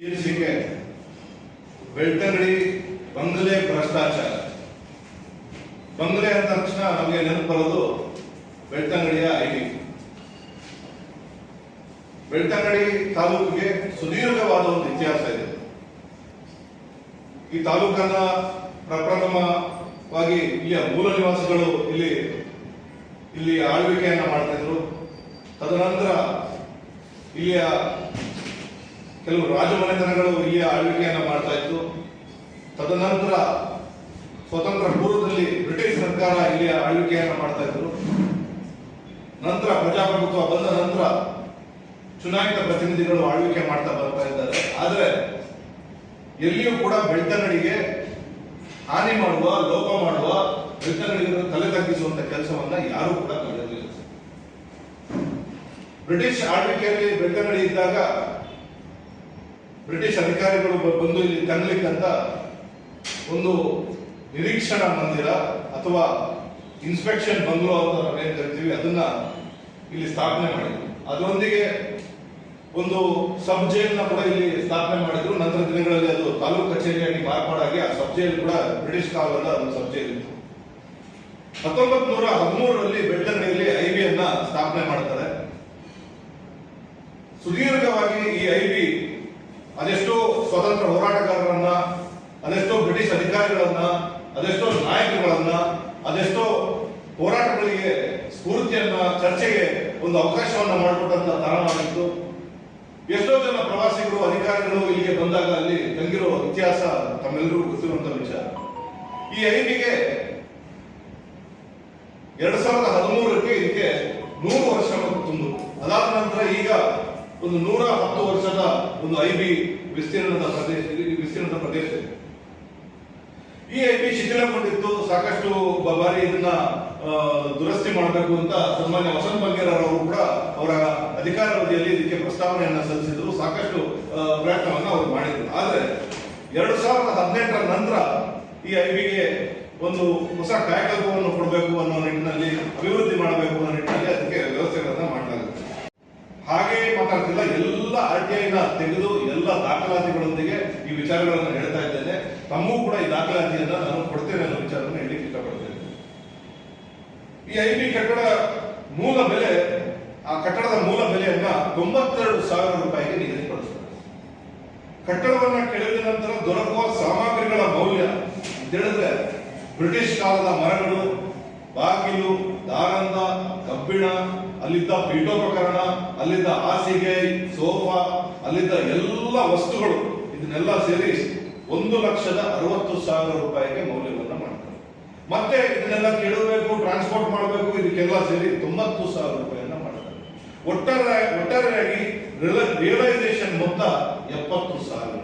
ಶೀರ್ಷಿಕೆ ಬೆಳ್ತಂಗಡಿ ಬಂಗಲೆ ಭ್ರಷ್ಟಾಚಾರ. ಬಂಗಲೆ ಅಂದ ತಕ್ಷಣ ನಮಗೆ ನೆನಪು ಬರೋದು ಬೆಳ್ತಂಗಡಿಯ ಐಡಿ ಬೆಳ್ತಂಗಡಿ ತಾಲೂಕಿಗೆ ಸುದೀರ್ಘವಾದ ಒಂದು ಇತಿಹಾಸ ಇದೆ. ಈ ತಾಲೂಕನ್ನ ಪ್ರಪ್ರಥಮವಾಗಿ ಇಲ್ಲಿಯ ಮೂಲ ನಿವಾಸಿಗಳು ಇಲ್ಲಿ ಇಲ್ಲಿ ಆಳ್ವಿಕೆಯನ್ನ ಮಾಡ್ತಾ ಇದ್ರು. ತದನಂತರ ಇಲ್ಲಿಯ ಕೆಲವು ರಾಜಮನೆತನಗಳು ಇಲ್ಲಿಯ ಆಳ್ವಿಕೆಯನ್ನು ಮಾಡ್ತಾ ಇತ್ತು. ತದನಂತರ ಸ್ವತಂತ್ರ ಪೂರ್ವದಲ್ಲಿ ಬ್ರಿಟಿಷ್ ಸರ್ಕಾರ ಇಲ್ಲಿಯ ಆಳ್ವಿಕೆಯನ್ನು ಮಾಡ್ತಾ ಇದ್ರು. ನಂತರ ಪ್ರಜಾಪ್ರಭುತ್ವ ಬಂದ ನಂತರ ಚುನಾಯಿತ ಪ್ರತಿನಿಧಿಗಳು ಆಳ್ವಿಕೆ ಮಾಡ್ತಾ ಬರ್ತಾ ಇದ್ದಾರೆ. ಆದರೆ ಎಲ್ಲಿಯೂ ಕೂಡ ಬೆಳ್ತಂಗಡಿಗೆ ಹಾನಿ ಮಾಡುವ, ಲೋಪ ಮಾಡುವ ಬೆಳ್ತಂಗಡಿಗರ ತಲೆ ತಗ್ಗಿಸುವಂತ ಕೆಲಸವನ್ನ ಯಾರು ಕೂಡ ಮಾಡಿರಲಿಲ್ಲ. ಬ್ರಿಟಿಷ್ ಆಳ್ವಿಕೆಯಲ್ಲಿ ಬೆಳ್ತಂಗಡಿ ಇದ್ದಾಗ ಬ್ರಿಟಿಷ್ ಅಧಿಕಾರಿಗಳು ಬಂದು ಇಲ್ಲಿ ತಂಗ್ಲಿಕ್ಕಂತ ಒಂದು ನಿರೀಕ್ಷಣಾ ಮಂದಿರ ಅಥವಾ ಇನ್ಸ್ಪೆಕ್ಷನ್ ಬಂಗ್ಲೋ ಅಂತ ನಾವೇನು ಕರಿತೀವಿ, ಅದನ್ನ ಇಲ್ಲಿ ಸ್ಥಾಪನೆ ಮಾಡಿದ್ರು. ಅದರೊಂದಿಗೆ ಒಂದು ಸಬ್ ಜೈಲ್ನ ಕೂಡ ಇಲ್ಲಿ ಸ್ಥಾಪನೆ ಮಾಡಿದ್ರು. ನಂತರ ದಿನಗಳಲ್ಲಿ ಅದು ತಾಲೂಕು ಕಚೇರಿಯಾಗಿ ಮಾರ್ಪಾಡಾಗಿ ಆ ಸಬ್ ಜೈಲ್ ಕೂಡ ಬ್ರಿಟಿಷ್ ಕಾಲದ ಒಂದು ಸಬ್ ಜೈಲ್ ಇತ್ತು ಹತ್ತೊಂಬತ್ ನೂರ ಹದಿಮೂರರಲ್ಲಿ ಬೆಳ್ತಂಗಡಿಯಲ್ಲಿ ಅನ್ನ ಸ್ಥಾಪನೆ ಮಾಡ್ತಾರೆ. ಸುದೀರ್ಘವಾಗಿ ಈ ಐಬಿ ಅದೆಷ್ಟೋ ಸ್ವತಂತ್ರ ಹೋರಾಟಗಾರರನ್ನ, ಅದೆಷ್ಟೋ ಬ್ರಿಟಿಷ್ ಅಧಿಕಾರಿಗಳನ್ನ, ಅದೆಷ್ಟೋ ನಾಯಕರುಗಳನ್ನ, ಅದೆಷ್ಟೋ ಹೋರಾಟಗಳಿಗೆ ಸ್ಫೂರ್ತಿಯನ್ನ, ಚರ್ಚೆಗೆ ಒಂದು ಅವಕಾಶವನ್ನ ಮಾಡಿಕೊಟ್ಟಂತ ತಾಣವಾಗಿತ್ತು ಎಷ್ಟೋ ಜನ ಪ್ರವಾಸಿಗರು, ಅಧಿಕಾರಿಗಳು ಇಲ್ಲಿಗೆ ಬಂದಾಗ ಅಲ್ಲಿ ತಂಗಿರೋ ಇತಿಹಾಸ ತಮ್ಮೆಲ್ಲರೂ ಗೊತ್ತಿರುವಂತ ವಿಚಾರ ಈ ಐಬಿಗೆ ಎರಡ್ ಸಾವಿರದ ಹದಿಮೂರಕ್ಕೆ ಇದಕ್ಕೆ ನೂರು ವರ್ಷ ತುಂಬ ಅದಾದ ನಂತರ ಈಗ ಒಂದು ನೂರ ಹತ್ತು ವರ್ಷದ ಒಂದು ಐಬಿ ವಿಸ್ತೀರ್ಣದ ಪ್ರದೇಶ ವಿಸ್ತೀರ್ಣದ ಪ್ರದೇಶ ಈ ಐಬಿ ಶಿಥಿಲಗೊಂಡಿತ್ತು, ಸಾಕಷ್ಟು ಬಾರಿ ಇದನ್ನ ದುರಸ್ತಿ ಮಾಡಬೇಕು ಅಂತ ಸನ್ಮಾನ್ಯ ವಸಂತ ಅವರು ಕೂಡ ಅವರ ಅಧಿಕಾರಾವಧಿಯಲ್ಲಿ ಇದಕ್ಕೆ ಪ್ರಸ್ತಾವನೆಯನ್ನ ಸಲ್ಲಿಸಿದ್ರು, ಸಾಕಷ್ಟು ಪ್ರಯತ್ನವನ್ನು ಅವರು ಮಾಡಿದ್ರು. ಆದರೆ ಎರಡು ಸಾವಿರದ ಹದಿನೆಂಟರ ನಂತರ ಈ ಐಬಿಗೆ ಒಂದು ಹೊಸ ಕಾಯಕಲ್ಪವನ್ನು ಕೊಡಬೇಕು ಅನ್ನೋ ನಿಟ್ಟಿನಲ್ಲಿ, ಅಭಿವೃದ್ಧಿ ಮಾಡಬೇಕು ಅನ್ನೋ ನಿಟ್ಟಿನಲ್ಲಿ ಅದಕ್ಕೆ ವ್ಯವಸ್ಥೆಗಳನ್ನ ಮಾಡಲಾಗುತ್ತೆ ಹಾಗೆ ಮಾತಾಡ್ತಿಲ್ಲ, ಎಲ್ಲ ಆರ್ ತೆಗೆದು ಎಲ್ಲ ದಾಖಲಾತಿಗಳೊಂದಿಗೆ ಈ ವಿಚಾರಗಳನ್ನು ಹೇಳ್ತಾ ಇದ್ದೇನೆ. ತಮ್ಮೂ ಕೂಡ ಈ ದಾಖಲಾತಿಯನ್ನು ನಾನು ಕೊಡ್ತೇನೆ ಅನ್ನೋ ವಿಚಾರವನ್ನು ಹೇಳಿ ಇಷ್ಟಪಡ್ತೇನೆ. ಈ ಐ ಬಿ ಕಟ್ಟಡ ಮೂಲ ಬೆಲೆ, ಆ ಕಟ್ಟಡದ ಮೂಲ ಬೆಲೆಯನ್ನ ತೊಂಬತ್ತೆರಡು ಸಾವಿರ ರೂಪಾಯಿಗೆ ನಿಗದಿಪಡಿಸ್ತಾರೆ. ಕಟ್ಟಡವನ್ನ ಕೆಳಗಿದ ನಂತರ ದೊರಕುವ ಸಾಮಗ್ರಿಗಳ ಮೌಲ್ಯ ಅಂತ ಹೇಳಿದ್ರೆ ಬ್ರಿಟಿಷ್ ಕಾಲದ ಮರಗಳು, ಬಾಗಿಲು ದಾರಂದ ಕಬ್ಬಿಣ ಅಲ್ಲಿದ್ದ ಪೀಠೋಪಕರಣ, ಅಲ್ಲಿದ್ದ ಹಾಸಿಗೆ, ಸೋಫಾ, ಅಲ್ಲಿದ್ದ ಎಲ್ಲ ವಸ್ತುಗಳು ಇದನ್ನೆಲ್ಲ ಸೇರಿ ಒಂದು ಲಕ್ಷದ ಅರವತ್ತು ಸಾವಿರ ರೂಪಾಯಿಗೆ ಮೌಲ್ಯವನ್ನು ಮಾಡ್ತಾರೆ. ಮತ್ತೆ ಇದನ್ನೆಲ್ಲ ಕೇಳಬೇಕು ಟ್ರಾನ್ಸ್ಪೋರ್ಟ್ ಮಾಡಬೇಕು, ಇದಕ್ಕೆಲ್ಲ ಸೇರಿ ತೊಂಬತ್ತು ಸಾವಿರ ರೂಪಾಯಿಯನ್ನ ಮಾಡ್ತಾರೆ. ಒಟ್ಟಾರೆ, ಒಟ್ಟಾರೆಯಾಗಿ ರಿಯಲೈಸೇಷನ್ ಮೊತ್ತ ಎಪ್ಪತ್ತು ಸಾವಿರ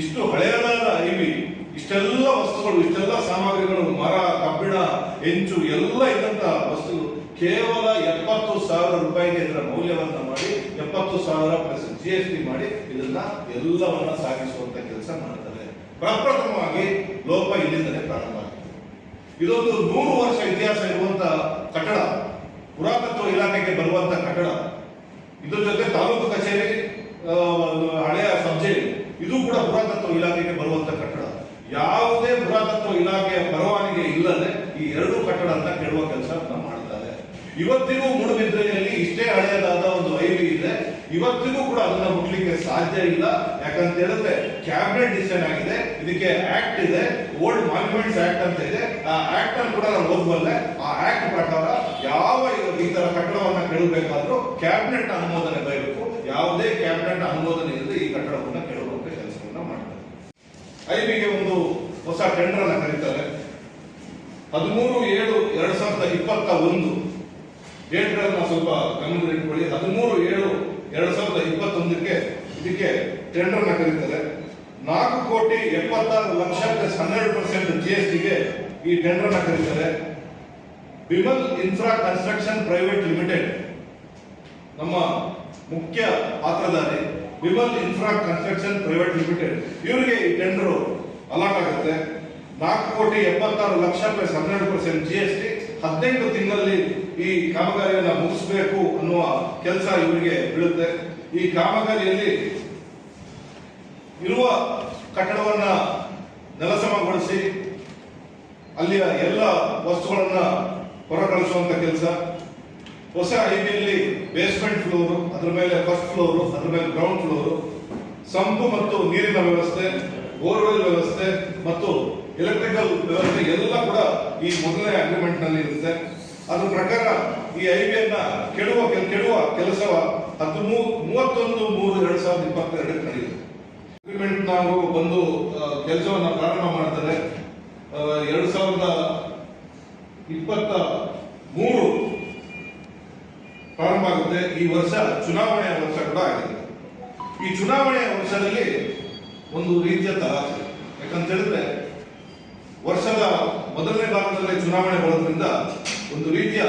ಇಷ್ಟು ಹಳೆಯದಾದ ಐವಿ ಇಷ್ಟೆಲ್ಲ ವಸ್ತುಗಳು, ಇಷ್ಟೆಲ್ಲ ಸಾಮಗ್ರಿಗಳು, ಮರ, ಕಬ್ಬಿಣ, ಹೆಂಚು, ಎಲ್ಲ ಇದ್ದಂತ ವಸ್ತುಗಳು ಕೇವಲ ಎಪ್ಪತ್ತು ಸಾವಿರ ರೂಪಾಯಿಗೆ ಇದರ ಮೌಲ್ಯವನ್ನ ಮಾಡಿ, ಎಪ್ಪತ್ತು ಸಾವಿರ ಪ್ಲಸ್ ಜಿ ಎಸ್ ಟಿ ಮಾಡಿ ಇದನ್ನ ಎಲ್ಲವನ್ನ ಸಾಗಿಸುವಂತ ಕೆಲಸ ಮಾಡ್ತಾರೆ. ಪ್ರಪ್ರಥಮವಾಗಿ ಲೋಪ ಇಲ್ಲಿಂದಲೇ ಪ್ರಾರಂಭ ಇದೊಂದು ನೂರು ವರ್ಷ ಇತಿಹಾಸ ಇರುವಂತ ಕಟ್ಟಡ, ಪುರಾತತ್ವ ಇಲಾಖೆಗೆ ಬರುವಂತ ಕಟ್ಟಡ. ಇದ್ರ ಜೊತೆ ತಾಲೂಕು ಕಚೇರಿ ಹಳೆಯ ಸಬ್ಜೆಕ್ಟ್ ಇದು ಕೂಡ ಪುರಾತತ್ವ ಇಲಾಖೆಗೆ ಬರುವಂತ ಕಟ್ಟಡ. ಯಾವುದೇ ಪುರಾತತ್ವ ಇಲಾಖೆಯ ಪರವಾನಿಗೆ ಇಲ್ಲದೆ ಈ ಎರಡು ಕಟ್ಟಡ ಅಂತ ಕೇಳುವ ಕೆಲಸ ಮಾಡ್ತಾರೆ ಇವತ್ತಿಗೂ ಮೂಡುಬಿದ್ರೆಯಲ್ಲಿ ಇಷ್ಟೇ ಹಳೆಯದಾದ ಒಂದು ಐವಿ ಇದೆ. ಇವತ್ತಿಗೂ ಕೂಡ ಅದನ್ನ ಮುಟ್ಲಿಕ್ಕೆ ಸಾಧ್ಯ ಇಲ್ಲ. ಯಾಕಂತ ಹೇಳಿದ್ರೆ ಕ್ಯಾಬಿನೆಟ್ ಡಿಸಿಷನ್ ಆಗಿದೆ. ಇದಕ್ಕೆ ಆಕ್ಟ್ ಇದೆ. ಓಲ್ಡ್ ಮಾನ್ಯುಮೆಂಟ್ಸ್ ಆಕ್ಟ್ ಅಂತ ಇದೆ. ಆ ಆಕ್ಟ್ ಅನ್ನು ಕೂಡ ನಾನು ಓದ್ಬಲ್ಲೆ. ಆ ಆಕ್ಟ್ ಪ್ರಕಾರ ಯಾವ ಈ ತರ ಕಟ್ಟಡವನ್ನ ಕೇಳಬೇಕಾದ್ರೂ ಕ್ಯಾಬಿನೆಟ್ ಅನುಮೋದನೆ ಬರಬೇಕು ಯಾವುದೇ ಕ್ಯಾಬಿನೆಟ್ ಅನುಮೋದನೆ ಇಲ್ಲದೆ ಈ ಕಟ್ಟಡವನ್ನ ಕೇಳುವಂತ ಕೆಲಸವನ್ನು ಮಾಡ್ತಾರೆ. ಐಬಿಗೆ ಒಂದು ಹೊಸ ಟೆಂಡರ್ ಅನ್ನ ಕರೀತಾರೆ. ಹದಿಮೂರು ಏಳು ಎರಡ್ ಸಾವಿರದ ಇಪ್ಪತ್ತ ಒಂದು ಡೇಟ್ಗಳನ್ನ ಸ್ವಲ್ಪ ಗಮನದಲ್ಲಿಟ್ಕೊಳ್ಳಿ ಹದಿಮೂರು ಏಳು ಎರಡು ಸಾವಿರದ ಇಪ್ಪತ್ತೊಂದಕ್ಕೆ ಇದಕ್ಕೆ ಟೆಂಡರ್ನ ಕರೀತಾರೆ. ನಾಲ್ಕು ಕೋಟಿ ಎಪ್ಪತ್ತಾರು ಲಕ್ಷ ಪ್ಲಸ್ ಹನ್ನೆರಡು ಪರ್ಸೆಂಟ್ ಜಿ ಎಸ್ ಟಿಗೆ ಈ ಟೆಂಡರ್ನ ಕರೀತಾರೆ. Bimal infra construction private limited ನಮ್ಮ ಮುಖ್ಯ ಪಾತ್ರಧಾರಿ Vimal infra construction private limited ಇವರಿಗೆ ಈ ಟೆಂಡರ್ ಅಲಾಟ್ ಆಗುತ್ತೆ. ನಾಲ್ಕು ಕೋಟಿ ಎಪ್ಪತ್ತಾರು ಲಕ್ಷ ಪ್ಲಸ್ ಹನ್ನೆರಡು ಪರ್ಸೆಂಟ್ ಜಿ ಎಸ್ ಟಿ ಹದಿನೆಂಟು ತಿಂಗಳಲ್ಲಿ ಈ ಕಾಮಗಾರಿಯನ್ನು ಮುಗಿಸಬೇಕು ಅನ್ನುವ ಕೆಲಸ ಇವರಿಗೆ ಬೀಳುತ್ತೆ. ಈ ಕಾಮಗಾರಿಯಲ್ಲಿ ಇರುವ ಕಟ್ಟಡವನ್ನ ನೆಲಸಮಗೊಳಿಸಿ, ಅಲ್ಲಿಯ ಎಲ್ಲ ವಸ್ತುಗಳನ್ನ ಹೊರಕಳಿಸುವಂತ ಕೆಲಸ. ಹೊಸ ಐಬಿಯಲ್ಲಿ ಬೇಸ್ಮೆಂಟ್ ಫ್ಲೋರ್ ಅದರ ಮೇಲೆ ಫಸ್ಟ್ ಫ್ಲೋರ್ ಅದರ ಮೇಲೆ ಗ್ರೌಂಡ್ ಫ್ಲೋರು ಸಂಪು ಮತ್ತು ನೀರಿನ ವ್ಯವಸ್ಥೆ ಬೋರ್ವೆಲ್ ವ್ಯವಸ್ಥೆ ಮತ್ತು ಎಲೆಕ್ಟ್ರಿಕಲ್ ವ್ಯವಸ್ಥೆ ಎಲ್ಲ ಕೂಡ ಈ ಮೊದಲನೇ ಅಗ್ರಿಮೆಂಟ್ನಲ್ಲಿ ಇರುತ್ತೆ. ಅದ್ರ ಪ್ರಕಾರ ಈ ಐಬಿಯನ್ನ ಕೆಡುವ ಕೆಡುವ ಕೆಲಸವ ಹದಿಮೂ ಮೂವತ್ತೊಂದು, ಮೂರು ಎರಡ್ ಸಾವಿರದ ಇಪ್ಪತ್ತೆರಡಕ್ಕೆ ನಡೆಯುತ್ತೆ. ಅಗ್ರಿಮೆಂಟ್ ನಾವು ಬಂದು ಕೆಲಸವನ್ನ ಪ್ರಾರಂಭ ಮಾಡ್ತಾರೆ ಎರಡು ಸಾವಿರದ ಇಪ್ಪತ್ತ ಮೂರು ಪ್ರಾರಂಭ ಆಗುತ್ತೆ. ಈ ವರ್ಷ ಚುನಾವಣೆಯ ವರ್ಷ ಕೂಡ ಆಗಿದೆ. ಈ ಚುನಾವಣೆಯ ವರ್ಷದಲ್ಲಿ ಒಂದು ರೀತಿಯ ತರಾಸು ಯಾಕಂತ ಹೇಳಿದ್ರೆ ವರ್ಷದ ಮೊದಲನೇ ಭಾಗದಲ್ಲಿ ಚುನಾವಣೆ ಬರೋದ್ರಿಂದ ಒಂದು ರೀತಿಯ